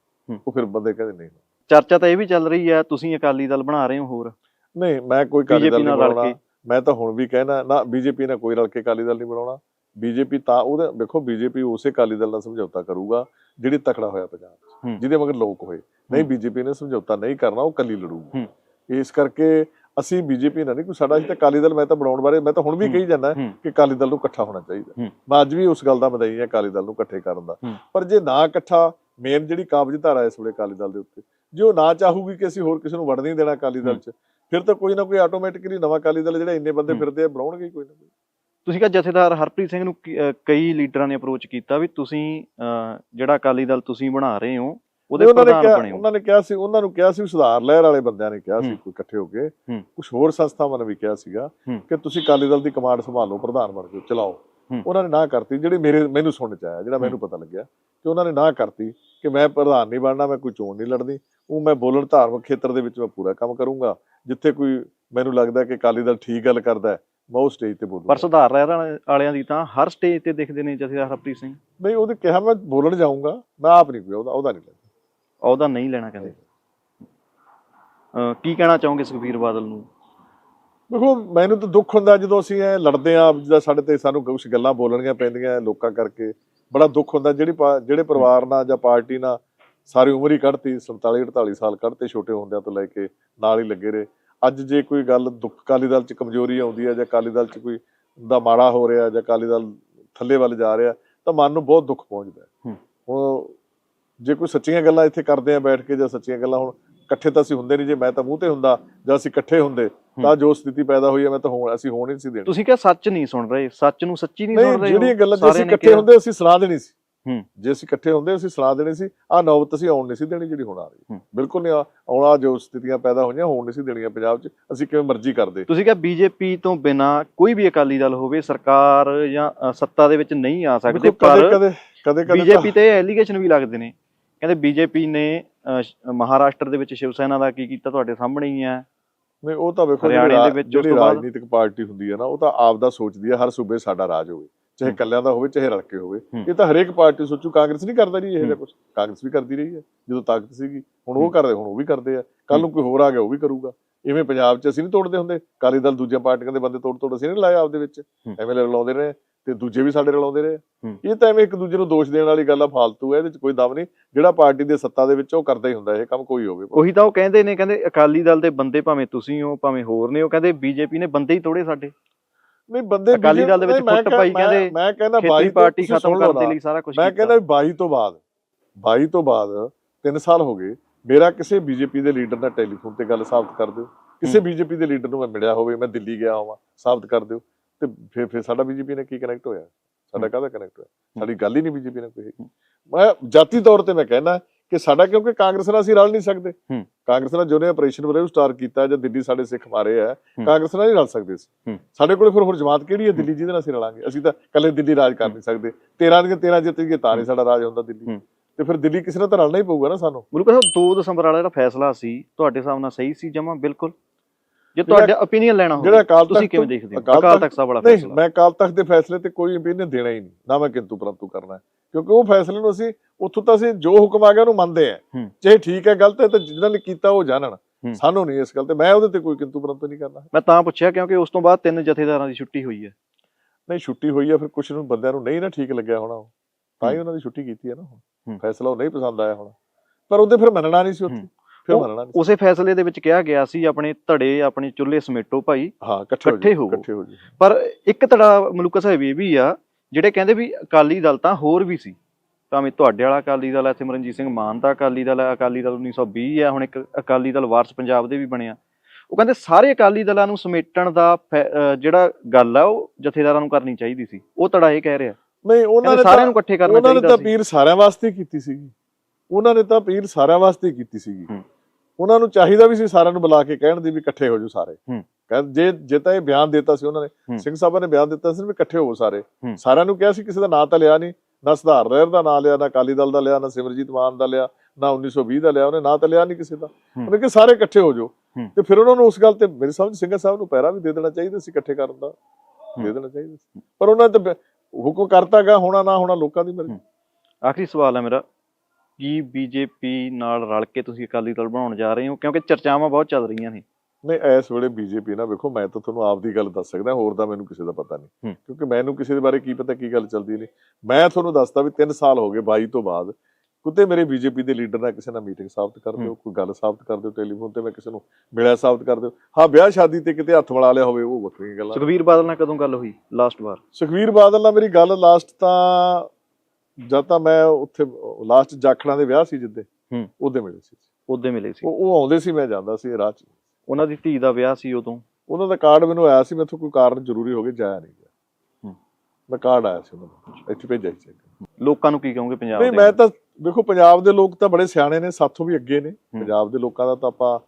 ਉਹ ਫਿਰ ਬੰਦੇ ਕਹਿੰਦੇ ਨਹੀਂ ਚਰਚਾ ਤਾਂ ਇਹ ਵੀ ਚੱਲ ਰਹੀ ਹੈ ਤੁਸੀਂ ਅਕਾਲੀ ਦਲ ਬਣਾ ਰਹੇ ਹੋ ਹੋਰ? ਨਹੀਂ ਮੈਂ ਕੋਈ ਅਕਾਲੀ ਦਲ ਨਹੀਂ ਬਣਾਉਣਾ। ਮੈਂ ਤਾਂ ਹੁਣ ਵੀ ਕਹਿਣਾ ਨਾ ਬੀਜੇਪੀ ਨਾਲ ਕੋਈ ਰਲ ਕੇ ਅਕਾਲੀ ਦਲ ਨਹੀਂ ਬਣਾਉਣਾ। ਬੀਜੇਪੀ ਤਾਂ ਉਹਦੇ ਦੇਖੋ ਬੀਜੇਪੀ ਉਸੇ ਅਕਾਲੀ ਦਲ ਨਾਲ ਸਮਝੌਤਾ ਕਰੂਗਾ ਜਿਹੜੀ ਤਕੜਾ ਹੋਇਆ ਪੰਜਾਬ। ਜਿਹਦੇ ਮਗਰ ਲੋਕ ਹੋਏ ਨਹੀਂ। ਬੀਜੇਪੀ ਨੇ ਸਮਝੌਤਾ ਨਹੀਂ ਕਰਨਾ ਉਹ ਕੱਲੀ ਲੜੂਗੀ। ਇਸ ਕਰਕੇ ਅਸੀਂ ਬੀਜੇਪੀ ਨਾਲ ਨਹੀਂ ਕੋਈ ਸਾਡਾ ਅਸੀਂ ਤਾਂ ਅਕਾਲੀ ਦਲ ਮੈਂ ਤਾਂ ਬਣਾਉਣ ਬਾਰੇ ਮੈਂ ਤਾਂ ਹੁਣ ਵੀ। ਕਹੀ ਜਾਂਦਾ ਕਿ ਅਕਾਲੀ ਦਲ ਨੂੰ ਇਕੱਠਾ ਹੋਣਾ ਚਾਹੀਦਾ। ਮੈਂ ਅੱਜ ਵੀ ਉਸ ਗੱਲ ਦਾ ਮਦਈ ਹਾਂ ਅਕਾਲੀ ਦਲ ਨੂੰ ਇਕੱਠੇ ਕਰਨ ਦਾ। ਪਰ ਜੇ ਨਾ ਇਕੱਠਾ ਮੇਨ ਜਿਹੜੀ ਕਾਬਜ ਧਾਰਾ ਇਸ ਵੇਲੇ ਅਕਾਲੀ ਦਲ ਦੇ ਉੱਤੇ ਜੇ ਉਹ ਨਾ ਚਾਹੂਗੀ ਕਿ ਅਸੀਂ ਹੋਰ ਕਿਸੇ ਨੂੰ ਵੜ ਨਹੀਂ ਦੇਣਾ ਅਕਾਲੀ ਦਲ 'ਚ ਫਿਰ ਤਾਂ ਕੋਈ ਨਾ ਕੋਈ ਆਟੋਮੈਟਿਕਲੀ ਨਵਾਂ ਅਕਾਲੀ ਦਲ ਜਿਹੜੇ ਇੰਨੇ ਬੰਦੇ। ਫਿਰਦੇ ਆ ਬਣਾਉਣਗੇ ਕੋਈ ਨਾ ਕੋਈ ਤੁਸੀਂ ਕਿਹਾ ਜਥੇਦਾਰ ਹਰਪ੍ਰੀਤ ਸਿੰਘ ਨੂੰ ਕਈ ਲੀਡਰਾਂ ਨੇ ਅਪਰੋਚ ਕੀਤਾ ਵੀ ਤੁਸੀਂ ਜਿਹੜਾ ਅਕਾਲੀ ਦਲ ਤੁਸੀਂ ਬਣਾ ਰਹੇ ਹੋ ਉਹਦੇ ਪ੍ਰਧਾਨ ਬਣੇ ਉਹਨਾਂ ਨੇ ਕਿਹਾ ਸੀ ਉਹਨਾਂ ਨੂੰ ਕਿਹਾ ਸੀ ਸੁਧਾਰ ਲਹਿਰ ਵਾਲੇ ਬੰਦਿਆਂ ਨੇ ਕਿਹਾ ਸੀ। ਕੋਈ ਇਕੱਠੇ ਹੋ ਕੇ। ਕੁਝ ਹੋਰ ਸੰਸਥਾਵਾਂ ਨੇ ਵੀ ਕਿਹਾ ਸੀਗਾ। ਕਿ ਤੁਸੀਂ ਅਕਾਲੀ ਦਲ ਦੀ ਕਮਾਂਡ ਸੰਭਾਲੋ ਪ੍ਰਧਾਨ ਬਣ ਕੇ ਚਲਾਓ। ਉਹਨਾਂ ਨੇ ਨਾ ਕਰਤੀ ਜਿਹੜੇ ਮੇਰੇ ਮੈਨੂੰ ਸੁਣਨ ਚ ਆਇਆ ਜਿਹੜਾ ਮੈਨੂੰ ਪਤਾ ਲੱਗਿਆ ਕਿ ਉਹਨਾਂ ਨੇ ਨਾ ਕਰਤੀ ਕਿ ਮੈਂ ਪ੍ਰਧਾਨ ਨਹੀਂ ਬਣਨਾ ਮੈਂ ਕੋਈ ਚੋਣ ਨਹੀਂ ਲੜਨੀ ਉਹ ਮੈਂ ਬੋਲਣ ਧਾਰਮਿਕ ਖੇਤਰ ਦੇ ਵਿੱਚ ਮੈਂ ਪੂਰਾ ਕੰਮ ਕਰੂੰਗਾ ਜਿੱਥੇ ਕੋਈ ਮੈਨੂੰ ਲੱਗਦਾ ਕਿ ਅਕਾਲੀ ਦਲ ਠੀਕ ਗੱਲ ਕਰਦਾ ਹੈ, ਉਹ ਸਟੇਜ ਤੇ ਬੋਲੂੰਗਾ। ਪਰ ਸੁਧਾਰ ਰਹਿਣ ਵਾਲਿਆਂ ਦੀ ਤਾਂ ਹਰ ਸਟੇਜ ਤੇ ਦਿਖਦੇ ਨੇ ਜਥੇਦਾਰ ਹਰਪ੍ਰੀਤ ਸਿੰਘ। ਨਹੀਂ ਉਹਦੇ ਕਿਹਾ ਮੈਂ ਬੋਲਣ ਜਾਊਂਗਾ ਮੈਂ ਆਪ ਨਹੀਂ ਕੋਈ ਉਹਦਾ ਉਹਦਾ ਨਹੀਂ ਲੈਣਾ। ਉਹਦਾ ਨਹੀਂ ਲੈਣਾ ਕਹਿੰਦੇ। ਕੀ ਕਹਿਣਾ ਚਾਹੋਗੇ ਸੁਖਬੀਰ ਬਾਦਲ ਨੂੰ? ਦੇਖੋ ਮੈਨੂੰ ਤਾਂ ਦੁੱਖ ਹੁੰਦਾ ਜਦੋਂ ਅਸੀਂ ਐ ਲੜਦੇ ਆ ਜਿਹਦਾ ਸਾਡੇ ਤੇ ਸਾਨੂੰ ਕੁਝ ਗੱਲਾਂ ਬੋਲਣੀਆਂ ਪੈਂਦੀਆਂ ਲੋਕਾਂ ਕਰਕੇ। ਬੜਾ ਦੁੱਖ ਹੁੰਦਾ ਜਿਹੜੀ ਜਿਹੜੇ ਪਰਿਵਾਰ ਨਾਲ ਜਾਂ ਪਾਰਟੀ ਨਾਲ ਸਾਰੀ ਉਮਰ ਹੀ ਕੱਢਤੀ 47 48 ਸਾਲ ਕੱਢਤੇ ਛੋਟੇ ਹੁੰਦਿਆਂ ਤੋਂ ਲੈ ਕੇ ਨਾਲ ਹੀ ਲੱਗੇ ਰਹੇ। ਅੱਜ ਜੇ ਕੋਈ ਗੱਲ ਦੁੱਖ ਅਕਾਲੀ ਦਲ 'ਚ ਕਮਜ਼ੋਰੀ ਆਉਂਦੀ ਹੈ ਜਾਂ ਅਕਾਲੀ ਦਲ 'ਚ ਕੋਈ ਦਾ ਮਾੜਾ ਹੋ ਰਿਹਾ ਜਾਂ ਅਕਾਲੀ ਦਲ ਥੱਲੇ ਵੱਲ ਜਾ ਰਿਹਾ ਤਾਂ ਮਨ ਨੂੰ ਬਹੁਤ ਦੁੱਖ ਪਹੁੰਚਦਾ ਹੈ। ਹੂੰ। ਹੁਣ ਜੇ ਕੋਈ ਸੱਚੀਆਂ ਗੱਲਾਂ ਇੱਥੇ ਕਰਦੇ ਆ ਬੈਠ ਕੇ ਜਾਂ ਸੱਚੀਆਂ ਗੱਲਾਂ ਹੁਣ ਇਕੱਠੇ ਤਾਂ ਅਸੀਂ ਹੁੰਦੇ ਨਹੀਂ ਜੇ ਮੈਂ ਤਾਂ ਮੂੰਹ ਤੇ ਹੁੰਦਾ ਜਾਂ ਅਸੀਂ ਇਕੱਠੇ ਹੁੰਦੇ ਤਾਂ ਜੋ ਸਥਿਤੀ ਪੈਦਾ ਹੋਈ ਹੈ ਮੈਂ ਤਾਂ ਹੁਣ ਅਸੀਂ ਹੋਣ ਹੀ ਨਹੀਂ ਸੀ ਦੇਣੀ ਤੁਸੀਂ ਕਿਹਾ ਸੱਚ ਨਹੀਂ ਸੁਣ ਰਹੇ ਸੱਚ ਨੂੰ ਸੱਚੀ ਨਹੀਂ ਸੁਣ ਰਹੇ। ਜਿਹੜੀਆਂ ਗੱਲਾਂ ਜੇ ਅਸੀਂ ਇਕੱਠੇ। ਹੁੰਦੇ ਅਸੀਂ ਸਲਾਹ ਦੇਣੀ ਸੀ। ਜੇ ਅਸੀਂ ਇਕੱਠੇ ਹੁੰਦੇ ਅਸੀਂ ਸਲਾਹ ਦੇਣੀ ਸੀ ਆ ਨੌਬਤ ਅਸੀਂ ਆਉਣ ਨਹੀਂ ਸੀ ਦੇਣੀ ਜਿਹੜੀ ਹੁਣ ਆ ਰਹੀ। ਬਿਲਕੁਲ ਨਹੀਂ ਆ- ਆਉਣਾ ਜੋ ਸਥਿਤੀਆਂ ਪੈਦਾ ਹੋਈਆਂ ਹੋਣ ਨਹੀਂ ਸੀ ਦੇਣੀਆਂ ਪੰਜਾਬ 'ਚ ਅਸੀਂ ਕਿਵੇਂ ਮਰਜ਼ੀ ਕਰਦੇ ਤੁਸੀਂ ਕਿਹਾ ਬੀਜੇਪੀ ਤੋਂ ਬਿਨਾ ਕੋਈ ਵੀ ਅਕਾਲੀ ਦਲ ਹੋਵੇ ਸਰਕਾਰ ਜਾਂ ਸੱਤਾ ਦੇ ਵਿੱਚ ਨਹੀਂ ਆ ਸਕਦੇ ਪਰ ਕਦੇ ਕਦੇ ਕਦੇ ਬੀਜੇਪੀ ਤੇ ਐਲੀਗੇਸ਼ਨ ਵੀ ਲੱਗਦੇ ਨੇ। ਕਹਿੰਦੇ ਬੀਜੇਪੀ ਨੇ ਮਹਾਰਾਸ਼ਟਰ ਦੇ ਵਿੱਚ ਸ਼ਿਵ ਸੈਨਾ ਦਾ ਕੀ ਕੀਤਾ ਤੁਹਾਡੇ ਸਾਹਮਣੇ ਹੀ ਹੈ ਨਹੀਂ ਉਹ ਤਾਂ ਵੇਖੋ ਜਿਹੜੀ ਰਾਜਨੀਤਿਕ ਪਾਰਟੀ ਹੁੰਦੀ ਹੈ ਨਾ ਉਹ ਤਾਂ ਆਪ ਦਾ ਸੋਚਦੀ ਹੈ ਹਰ ਸੂਬੇ ਸਾਡਾ ਰਾਜ ਹੋਵੇ। ਚਾਹੇ। ਕੱਲਿਆਂ ਦਾ ਹੋਵੇ ਚਾਹੇ ਰਲ ਕੇ ਹੋਵੇ। ਇਹ ਤਾਂ ਹਰੇਕ ਪਾਰਟੀ ਸੋਚੂ ਕਾਂਗਰਸ ਨਹੀਂ ਕਰਦਾ ਜੀ ਇਹ ਜਿਹਾ। ਕੁਝ ਕਾਂਗਰਸ ਵੀ ਕਰਦੀ ਰਹੀ ਹੈ ਜਦੋਂ ਤਾਕਤ ਸੀਗੀ ਹੁਣ। ਉਹ ਕਰਦੇ ਹੁਣ ਉਹ ਵੀ ਕਰਦੇ ਆ ਕੱਲ ਨੂੰ ਕੋਈ ਹੋਰ ਆ ਗਿਆ ਉਹ ਵੀ ਕਰੂਗਾ ਇਵੇਂ ਪੰਜਾਬ 'ਚ ਅਸੀਂ ਨਹੀਂ ਤੋੜਦੇ ਹੁੰਦੇ ਕਾਲੀ ਦਲ ਦੂਜੀਆਂ ਪਾਰਟੀਆਂ ਦੇ ਬੰਦੇ ਤੋੜ ਤੋੜ ਅਸੀਂ ਨਹੀਂ ਲਾਇਆ ਆਪਦੇ ਵਿੱਚ। ਐਵੇਂ ਰਲਾਉਂਦੇ ਰਹੇ ਤੇ ਦੂਜੇ ਵੀ ਸਾਡੇ ਰਲਾਉਂਦੇ ਰਹੇ। ਇਹ ਤਾਂ ਐਵੇਂ ਇੱਕ ਦੂਜੇ ਨੂੰ ਦੋਸ਼ ਦੇਣ ਵਾਲੀ ਗੱਲ ਆ ਫਾਲਤੂ ਹੈ ਇਹਦੇ 'ਚ ਕੋਈ ਦਮ ਨਹੀਂ ਜਿਹੜਾ ਪਾਰਟੀ ਦੇ ਸੱਤਾ ਦੇ ਵਿੱਚ ਉਹ ਕਰਦਾ ਹੀ ਹੁੰਦਾ ਇਹ ਕੰਮ ਕੋਈ ਹੋਵੇ ਉਹੀ ਤਾਂ ਉਹ ਕਹਿੰਦੇ ਨੇ ਕਹਿੰਦੇ ਅਕਾਲੀ ਦਲ ਦੇ ਬੰਦੇ ਭਾਵੇਂ ਤੁਸੀਂ ਹੋ ਭਾਵੇਂ ਹੋਰ ਨੇ ਉਹ ਕਹਿੰਦੇ ਬੀਜੇਪੀ ਨੇ ਬੰਦੇ ਹੀ ਤੋੜੇ ਸਾਡੇ ਨਹੀਂ ਬੰਦੇ ਅਕਾਲੀ ਦਲ ਦੇ ਵਿੱਚ ਫੁੱਟ ਪਾਈ ਕਹਿੰਦੇ ਮੈਂ ਕਹਿੰਦਾ ਖੇਤਰੀ 22 ਤੋਂ ਪਾਰਟੀ ਖਤਮ ਕਰਨ ਦੇ। ਲਈ ਸਾਰਾ ਕੁਝ ਮੈਂ ਕਹਿੰਦਾ ਵੀ 22 ਤੋਂ ਬਾਅਦ 22 ਤੋਂ ਬਾਅਦ 3 ਸਾਲ ਹੋ ਗਏ ਮੇਰਾ ਕਿਸੇ ਬੀਜੇਪੀ ਦੇ ਲੀਡਰ ਨਾਲ ਟੈਲੀਫੋਨ ਤੇ ਗੱਲ ਸਾਬਤ ਕਰ ਦਿਓ। ਕਿਸੇ। ਬੀਜੇਪੀ ਦੇ ਲੀਡਰ ਨੂੰ ਮੈਂ ਮਿਲਿਆ ਹੋਵੇ ਮੈਂ ਦਿੱਲੀ ਗਿਆ ਹੋਵਾਂ ਸਾਬਤ ਕਰ ਦਿਓ। ਤੇ ਫਿਰ ਫਿਰ ਸਾਡਾ ਬੀਜੇਪੀ ਨਾਲ ਕੀ ਕਨੈਕਟ ਹੋਇਆ? ਸਾਡਾ। ਕਾਹਦਾ ਕਨੈਕਟ ਹੋਇਆ? ਸਾਡੀ ਗੱਲ ਹੀ ਨਹੀਂ ਬੀਜੇਪੀ ਨਾਲ ਕੋਈ ਮੈਂ ਜਾਤੀ ਤੌਰ ਤੇ ਮੈਂ ਕਹਿੰਦਾ ਕਿ ਸਾਡਾ ਕਿਉਂਕਿ ਕਾਂਗਰਸ ਨਾਲ ਅਸੀਂ ਰਲ ਨਹੀਂ ਸਕਦੇ। ਕਾਂਗਰਸ ਨਾਲ ਜਿਹਨੇ ਆਪਰੇਸ਼ਨ ਬਰੇ ਸਟਾਰ ਕੀਤਾ ਜਾਂ ਦਿੱਲੀ ਸਾਡੇ ਸਿੱਖ ਮਾਰੇ ਆ। ਕਾਂਗਰਸ ਨਾਲ ਨਹੀਂ ਰਲ ਸਕਦੇ ਸੀ। ਸਾਡੇ ਕੋਲ ਫਿਰ ਹੋਰ ਜਮਾਤ ਕਿਹੜੀ ਹੈ। ਦਿੱਲੀ ਜਿਹਦੇ ਨਾਲ ਅਸੀਂ ਰਲਾਂਗੇ? ਅਸੀਂ ਤਾਂ ਕੱਲੇ ਦਿੱਲੀ ਰਾਜ ਕਰ ਨਹੀਂ ਸਕਦੇ। 13 ਦੀਆਂ 13 ਜਿੱਤ ਗਏ ਤਾਂ ਨਹੀਂ ਸਾਡਾ ਰਾਜ ਹੁੰਦਾ ਦਿੱਲੀ। ਤੇ ਫਿਰ ਦਿੱਲੀ ਕਿਸੇ ਨਾਲ ਤਾਂ ਰਲਣਾ ਹੀ ਪਊਗਾ ਨਾ ਸਾਨੂੰ। ਮਲੂਕਾ ਸਾਹਿਬ 2 ਦਸੰਬਰ ਵਾਲਾ ਜਿਹੜਾ ਫੈਸਲਾ ਸੀ ਤੁਹਾਡੇ ਹਿਸਾਬ ਨਾਲ ਸਹੀ ਸੀ ਜਮਾ? ਬਿਲਕੁਲ। ਜੇ ਤੁਹਾਡਾ opinion ਲੈਣਾ ਹੋਵੇ ਤੁਸੀਂ ਕਿਵੇਂ ਦੇਖਦੇ ਹੋ? ਅਕਾਲ ਤਖ਼ਤ- ਸਾਹਿਬ ਵਾਲਾ ਨਹੀਂ ਫੈਸਲਾ। ਮੈਂ ਅਕਾਲ ਤਖਤ ਦੇ ਫੈਸਲੇ ਤੇ ਕੋਈ opinion ਦੇਣਾ ਹੀ ਨਹੀਂ। ਨਾ ਮੈਂ ਕਿੰਤੂ ਪਰੰਤੂ ਕਰਨਾ। ਹੈ। ਕਿਉਂਕਿ ਉਹ ਫੈਸਲੇ ਨੂੰ ਅਸੀਂ ਉੱਥੋਂ ਤਾਂ ਅਸੀਂ ਜੋ ਹੁਕਮ ਆ ਗਿਆ ਉਹਨੂੰ ਮੰਨਦੇ ਆ ਹੂੰ। ਚਾਹੇ ਠੀਕ ਹੈ ਗਲਤ ਹੈ ਤਾਂ ਜਿਨ੍ਹਾਂ ਨੇ ਕੀਤਾ ਉਹ ਜਾਣਨ ਹੂੰ। ਸਾਨੂੰ ਨਹੀਂ ਇਸ ਗੱਲ ਤੇ ਮੈਂ ਉਹਦੇ ਤੇ ਕੋਈ ਕਿੰਤੂ ਪਰੰਤੂ ਨਹੀਂ ਕਰਨਾ ਮੈਂ ਤਾਂ ਪੁੱਛਿਆ ਕਿਉਂਕਿ ਉਸ ਤੋਂ ਬਾਅਦ ਤਿੰਨ ਜਥੇਦਾਰਾਂ ਦੀ ਛੁੱਟੀ ਹੋਈ ਹੈ ਨਹੀਂ ਛੁੱਟੀ ਹੋਈ ਆ ਫਿਰ ਕੁਝ ਨੂੰ ਬੰਦਿਆਂ ਨੂੰ ਨਹੀਂ ਨਾ ਠੀਕ ਲੱਗਿਆ ਹੋਣਾ। ਤਾਂ ਹੀ ਹੂੰ। ਉਹਨਾਂ ਦੀ ਛੁੱਟੀ ਕੀਤੀ ਹੈ ਨਾ ਹੂੰ। ਹੁਣ ਫੈਸਲਾ ਉਹ ਨਹੀਂ ਪਸੰਦ ਆਇਆ ਹੋਣਾ ਪਰ ਉਹਦੇ ਫਿਰ ਮੰਨਣਾ ਨਹੀਂ ਸੀ ਉੱਥੇ ਹੂੰ। ਫਿਰ ਮੰਨਣਾ ਨਹੀਂ ਉਸੇ ਫੈਸਲੇ ਦੇ ਵਿੱਚ ਕਿਹਾ ਗਿਆ ਸੀ ਆਪਣੇ ਧੜੇ ਆਪਣੇ ਚੁੱਲ੍ਹੇ ਸਮੇਟੋ ਭਾਈ ਹਾਂ ਹੋ ਜਾਓ। ਇਕੱਠੇ ਹੋ ਜੀ ਪਰ ਇੱਕ ਧੜਾ ਮਲੂਕਾ ਸਾਹਿਬ ਇਹ ਵੀ ਆ ਜਿਹੜੇ ਕਹਿੰਦੇ ਵੀ ਅਕਾਲੀ ਦਲ ਤਾਂ ਹੋਰ ਵੀ ਸੀ ਭਾਵੇਂ ਤੁਹਾਡੇ ਵਾਲਾ ਅਕਾਲੀ ਦਲ ਹੈ ਸਿਮਰਨਜੀਤ ਸਿੰਘ ਮਾਨ ਦਾ ਅਕਾਲੀ ਦਲ ਹੈ ਅਕਾਲੀ ਦਲ 1920 ਹੈ ਹੁਣ ਇੱਕ ਅਕਾਲੀ ਦਲ ਵਾਰਸ ਪੰਜਾਬ ਦੇ ਵੀ ਬਣਿਆ ਉਹ ਕਹਿੰਦੇ ਸਾਰੇ ਅਕਾਲੀ ਦਲਾਂ ਨੂੰ ਸਮੇਟਣ ਦਾ ਜਿਹੜਾ ਗੱਲ ਆ ਉਹ ਜਥੇਦਾਰਾਂ ਨੂੰ ਕਰਨੀ ਚਾਹੀਦੀ ਸੀ। ਉਹ ਧੜਾ ਇਹ ਕਹਿ ਰਿਹਾ। ਨਹੀਂ ਉਹਨਾਂ ਨੇ ਸਾਰਿਆਂ ਨੂੰ ਇਕੱਠੇ ਕਰਨਾ ਉਹਨਾਂ ਨੇ ਚਾਹੀਦਾ ਤਾਂ ਸੀ। ਪੀਰ ਸਾਰਿਆਂ ਵਾਸਤੇ ਕੀਤੀ ਸੀਗੀ। ਉਹਨਾਂ ਨੇ ਤਾਂ ਪੀਰ ਸਾਰਿਆਂ ਵਾਸਤੇ ਕੀਤੀ ਸੀਗੀ। ਉਹਨਾਂ ਨੂੰ ਚਾਹੀਦਾ ਵੀ ਸੀ ਸਾਰਿਆਂ ਨੂੰ ਬੁਲਾ ਕੇ ਕਹਿਣ ਦੀ ਵੀ ਇਕੱਠੇ ਹੋ ਜਾਓ ਸਾਰੇ। ਕਹਿੰਦੇ ਜੇ ਜੇ ਤਾਂ ਇਹ ਬਿਆਨ ਦਿੱਤਾ ਸੀ ਉਹਨਾਂ ਨੇ। ਸਿੰਘ ਸਾਹਿਬਾਂ ਨੇ ਬਿਆਨ ਦਿੱਤਾ ਸੀ ਵੀ ਇਕੱਠੇ ਹੋਵੋ ਸਾਰੇ। ਸਾਰਿਆਂ ਨੂੰ ਕਿਹਾ ਸੀ ਕਿਸੇ ਦਾ ਨਾਂ ਤਾਂ ਲਿਆ ਨਹੀਂ ਨਾ ਸੁਧਾਰ ਲਹਿਰ ਦਾ ਨਾਂ ਲਿਆ ਨਾ ਅਕਾਲੀ ਦਲ ਦਾ ਲਿਆ ਨਾ ਸਿਮਰਜੀਤ ਮਾਨ ਦਾ ਲਿਆ ਨਾ 1920 ਦਾ ਲਿਆ ਉਹਨੇ ਨਾਂ ਤਾਂ ਲਿਆ ਨਹੀਂ ਕਿਸੇ ਦਾ। ਉਹਨੇ ਕਿ ਸਾਰੇ ਇਕੱਠੇ ਹੋ ਜਾਓ। ਤੇ ਫਿਰ ਉਹਨਾਂ ਨੂੰ ਉਸ ਗੱਲ ਤੇ ਮੇਰੇ ਸਮਝ ਸਿੰਘਾ ਸਾਹਿਬ ਨੂੰ ਪੈਰਾ ਵੀ ਦੇ ਦੇਣਾ ਚਾਹੀਦਾ ਸੀ ਇਕੱਠੇ ਕਰਨ ਦਾ ਦੇ। ਦੇਣਾ ਚਾਹੀਦਾ ਸੀ ਪਰ ਉਹਨਾਂ ਨੇ ਤਾਂ ਹੁਕਮ ਕਰਤਾਗਾ ਹੋਣਾ ਨਾ ਹੋਣਾ ਲੋਕਾਂ ਦੀ ਮਰਜ਼ੀ। ਆਖਰੀ ਸਵਾਲ ਹੈ ਮੇਰਾ ਕੀ ਬੀਜੇਪੀ ਨਾਲ ਰਲ ਕੇ ਤੁਸੀਂ ਅਕਾਲੀ ਦਲ ਬਣਾਉਣ ਜਾ ਰਹੇ ਹੋ? ਕਿਉਂਕਿ ਚਰਚਾਵਾਂ ਬਹੁਤ ਚੱਲ ਰਹੀਆਂ ਨੇ। ਨਹੀਂ ਇਸ ਵੇਲੇ ਬੀਜੇਪੀ ਨਾ ਵੇਖੋ ਮੈਂ ਤਾਂ ਤੁਹਾਨੂੰ ਆਪਦੀ ਗੱਲ ਦੱਸ ਸਕਦਾ ਹੋਰ ਦਾ ਮੈਨੂੰ ਕਿਸੇ ਦਾ ਪਤਾ ਨਹੀਂ। ਕਿਉਂਕਿ ਮੈਨੂੰ ਕਿਸੇ ਦੇ ਬਾਰੇ ਕੀ ਪਤਾ ਕੀ ਗੱਲ ਚੱਲਦੀ ਨਹੀਂ ਮੈਂ ਤੁਹਾਨੂੰ ਦੱਸਦਾ ਵੀ 3 ਸਾਲ ਹੋ ਗਏ 22 ਤੋਂ ਬਾਅਦ ਕੁੱਤੇ ਮੇਰੇ ਬੀਜੇਪੀ ਦੇ ਲੀਡਰ ਨਾਲ ਕਿਸੇ ਨਾਲ ਮੀਟਿੰਗ ਸਾਬਤ ਕਰ ਦਿਓ। ਕੋਈ ਗੱਲ ਸਾਬਤ ਕਰ ਦਿਓ ਟੈਲੀਫੋਨ ਤੇ ਮੈਂ ਕਿਸੇ ਨੂੰ ਮਿਲਿਆ ਸਾਬਤ ਕਰ ਦਿਓ। ਹਾਂ ਵਿਆਹ ਸ਼ਾਦੀ ਤੇ ਕਿਤੇ ਹੱਥ ਮਿਲਾ ਲਿਆ ਹੋਵੇ ਉਹ ਵੱਖਰੀਆਂ ਗੱਲਾਂ। ਸੁਖਵੀਰ ਬਾਦਲ ਨਾਲ ਕਦੋਂ ਗੱਲ ਹੋਈ ਲਾਸਟ ਵਾਰ? ਸੁਖਵੀਰ ਬਾਦਲ ਨਾਲ ਮੇਰੀ ਗੱਲ ਲਾਸਟ ਤਾਂ ਜਦ ਤਾਂ ਮੈਂ ਉੱਥੇ ਲਾਸਟ ਜਾਖੜਾਂ ਦੇ ਵਿਆਹ ਸੀ ਜਿੱਦੇ ਹੂੰ। ਉਹਦੇ ਮਿਲੇ ਸੀ। ਉਹਦੇ ਮਿਲੇ ਸੀ। ਉਹ ਆਉਂਦੇ ਸੀ ਮੈਂ ਜਾਂਦਾ ਸੀ ਰਾਹ 'ਚ। ਉਹਨਾਂ ਦੀ ਧੀ ਦਾ ਵਿਆਹ ਸੀ ਉਦੋਂ? ਉਹਨਾਂ ਦਾ ਕਾਰਡ ਮੈਨੂੰ ਆਇਆ ਸੀ ਮੈਥੋਂ ਕੋਈ ਕਾਰਨ ਜ਼ਰੂਰੀ ਹੋ ਗਿਆ ਜਾਇਆ ਨਹੀਂ ਗਿਆ। ਹੂੰ। ਮੈਂ ਕਾਰਡ ਆਇਆ ਸੀ ਉਹਨਾਂ ਦਾ ਇੱਥੇ ਭੇਜਿਆ ਸੀ। ਲੋਕਾਂ ਨੂੰ ਕੀ ਕਹੋਗੇ ਪੰਜਾਬ ਨਹੀਂ ਦੇ ਮੈਂ ਤਾਂ ਵੇਖੋ ਪੰਜਾਬ ਦੇ ਲੋਕ ਤਾਂ ਬੜੇ ਸਿਆਣੇ ਨੇ ਸਾਥੋਂ ਵੀ ਅੱਗੇ ਨੇ। ਪੰਜਾਬ ਦੇ ਲੋਕਾਂ ਦਾ ਤਾਂ ਆਪਾਂ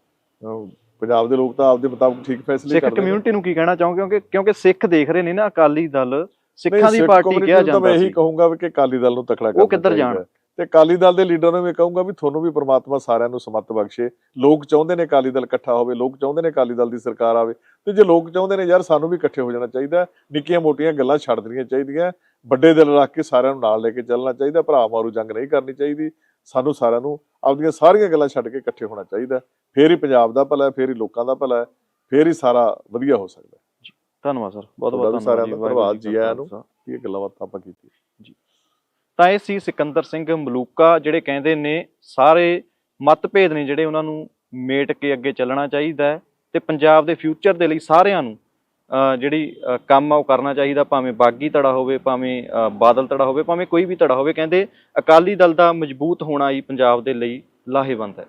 ਪੰਜਾਬ ਦੇ ਲੋਕ ਤਾਂ ਆਪਦੇ ਮੁਤਾਬਕ ਠੀਕ ਫੈਸਲੇ ਸਿੱਖ ਕਰਦੇ ਨੇ। ਕਮਿਊਨਿਟੀ ਨੂੰ ਕੀ ਕਹਿਣਾ ਚਾਹੋਗੇ? ਕਿਉਂਕਿ ਕਿਉਂਕਿ ਸਿੱਖ ਦੇਖ ਰਹੇ ਨੇ ਨਾ ਅਕਾਲੀ ਦਲ ਸਿੱਖਾਂ ਦੀ ਪਾਰਟੀ ਕਿਹਾ ਨੂੰ ਤਾਂ ਮੈਂ ਜਾਂਦਾ ਇਹੀ ਸੀ। ਕਹੂੰਗਾ ਵੀ ਕਿ ਅਕਾਲੀ ਦਲ ਨੂੰ ਤਕੜਾ ਕਰਨਾ ਕਿੱਧਰ ਜਾਣ? ਤੇ ਅਕਾਲੀ ਦਲ ਦੇ ਲੀਡਰਾਂ ਨੂੰ ਵੀ ਕਹੂੰਗਾ ਵੀ ਤੁਹਾਨੂੰ ਵੀ ਪ੍ਰਮਾਤਮਾ ਸਾਰਿਆਂ ਨੂੰ ਸਮੱਤ ਬਖਸ਼ੇ। ਲੋਕ ਚਾਹੁੰਦੇ ਨੇ ਅਕਾਲੀ ਦਲ ਇਕੱਠਾ ਹੋਵੇ ਲੋਕ ਚਾਹੁੰਦੇ ਨੇ ਅਕਾਲੀ ਦਲ ਦੀ ਸਰਕਾਰ ਆਵੇ। ਤੇ ਜੇ ਲੋਕ ਚਾਹੁੰਦੇ ਨੇ ਯਾਰ ਸਾਨੂੰ ਵੀ ਇਕੱਠੇ ਹੋ ਜਾਣਾ ਚਾਹੀਦਾ ਨਿੱਕੀਆਂ ਮੋਟੀਆਂ ਗੱਲਾਂ ਛੱਡ ਦੇਣੀਆਂ ਚਾਹੀਦੀਆਂ ਵੱਡੇ ਦਿਲ ਰੱਖ ਕੇ ਸਾਰਿਆਂ ਨੂੰ ਨਾਲ ਲੈ ਕੇ ਚੱਲਣਾ ਚਾਹੀਦਾ ਭਰਾ ਮਾਰੂ ਜੰਗ ਨਹੀਂ ਕਰਨੀ ਚਾਹੀਦੀ। ਸਾਨੂੰ ਸਾਰਿਆਂ ਨੂੰ ਆਪਣੀਆਂ ਸਾਰੀਆਂ ਗੱਲਾਂ ਛੱਡ ਕੇ ਇਕੱਠੇ ਹੋਣਾ ਚਾਹੀਦਾ ਫੇਰ ਹੀ ਪੰਜਾਬ ਦਾ ਭਲਾ ਹੈ ਫੇਰ ਹੀ ਲੋਕਾਂ ਦਾ ਭਲਾ ਹੈ ਫੇਰ ਹੀ ਸਾਰਾ ਵਧੀਆ ਹੋ ਸਕਦਾ। ਧੰਨਵਾਦ ਸਰ ਬਹੁਤ ਬਹੁਤ ਵੀ ਸਾਰਿਆਂ ਦਾ ਧੰਨਵਾਦ ਜੀ ਜੀ ਆਇਆਂ ਨੂੰ। ਇਹ ਗੱਲਾਂ ਬਾਤਾਂ ਆਪਾਂ ਕੀਤੀਆਂ। ਤਾਂ ਇਹ ਸੀ ਸਿਕੰਦਰ ਸਿੰਘ ਮਲੂਕਾ ਜਿਹੜੇ ਕਹਿੰਦੇ ਨੇ ਸਾਰੇ ਮਤਭੇਦ ਨੇ ਜਿਹੜੇ ਉਹਨਾਂ ਨੂੰ ਮੇਟ ਕੇ ਅੱਗੇ ਚੱਲਣਾ ਚਾਹੀਦਾ ਹੈ ਤੇ ਪੰਜਾਬ ਦੇ ਫਿਊਚਰ ਦੇ ਲਈ ਸਾਰਿਆਂ ਨੂੰ ਜਿਹੜੀ ਕੰਮ ਆ ਉਹ ਕਰਨਾ ਚਾਹੀਦਾ ਭਾਵੇਂ ਬਾਗੀ ਧੜਾ ਹੋਵੇ ਭਾਵੇਂ ਬਾਦਲ ਧੜਾ ਹੋਵੇ ਭਾਵੇਂ ਕੋਈ ਵੀ ਧੜਾ ਹੋਵੇ ਕਹਿੰਦੇ ਅਕਾਲੀ ਦਲ ਦਾ ਮਜ਼ਬੂਤ ਹੋਣਾ ਹੀ ਪੰਜਾਬ ਦੇ ਲਈ ਲਾਹੇਵੰਦ ਹੈ।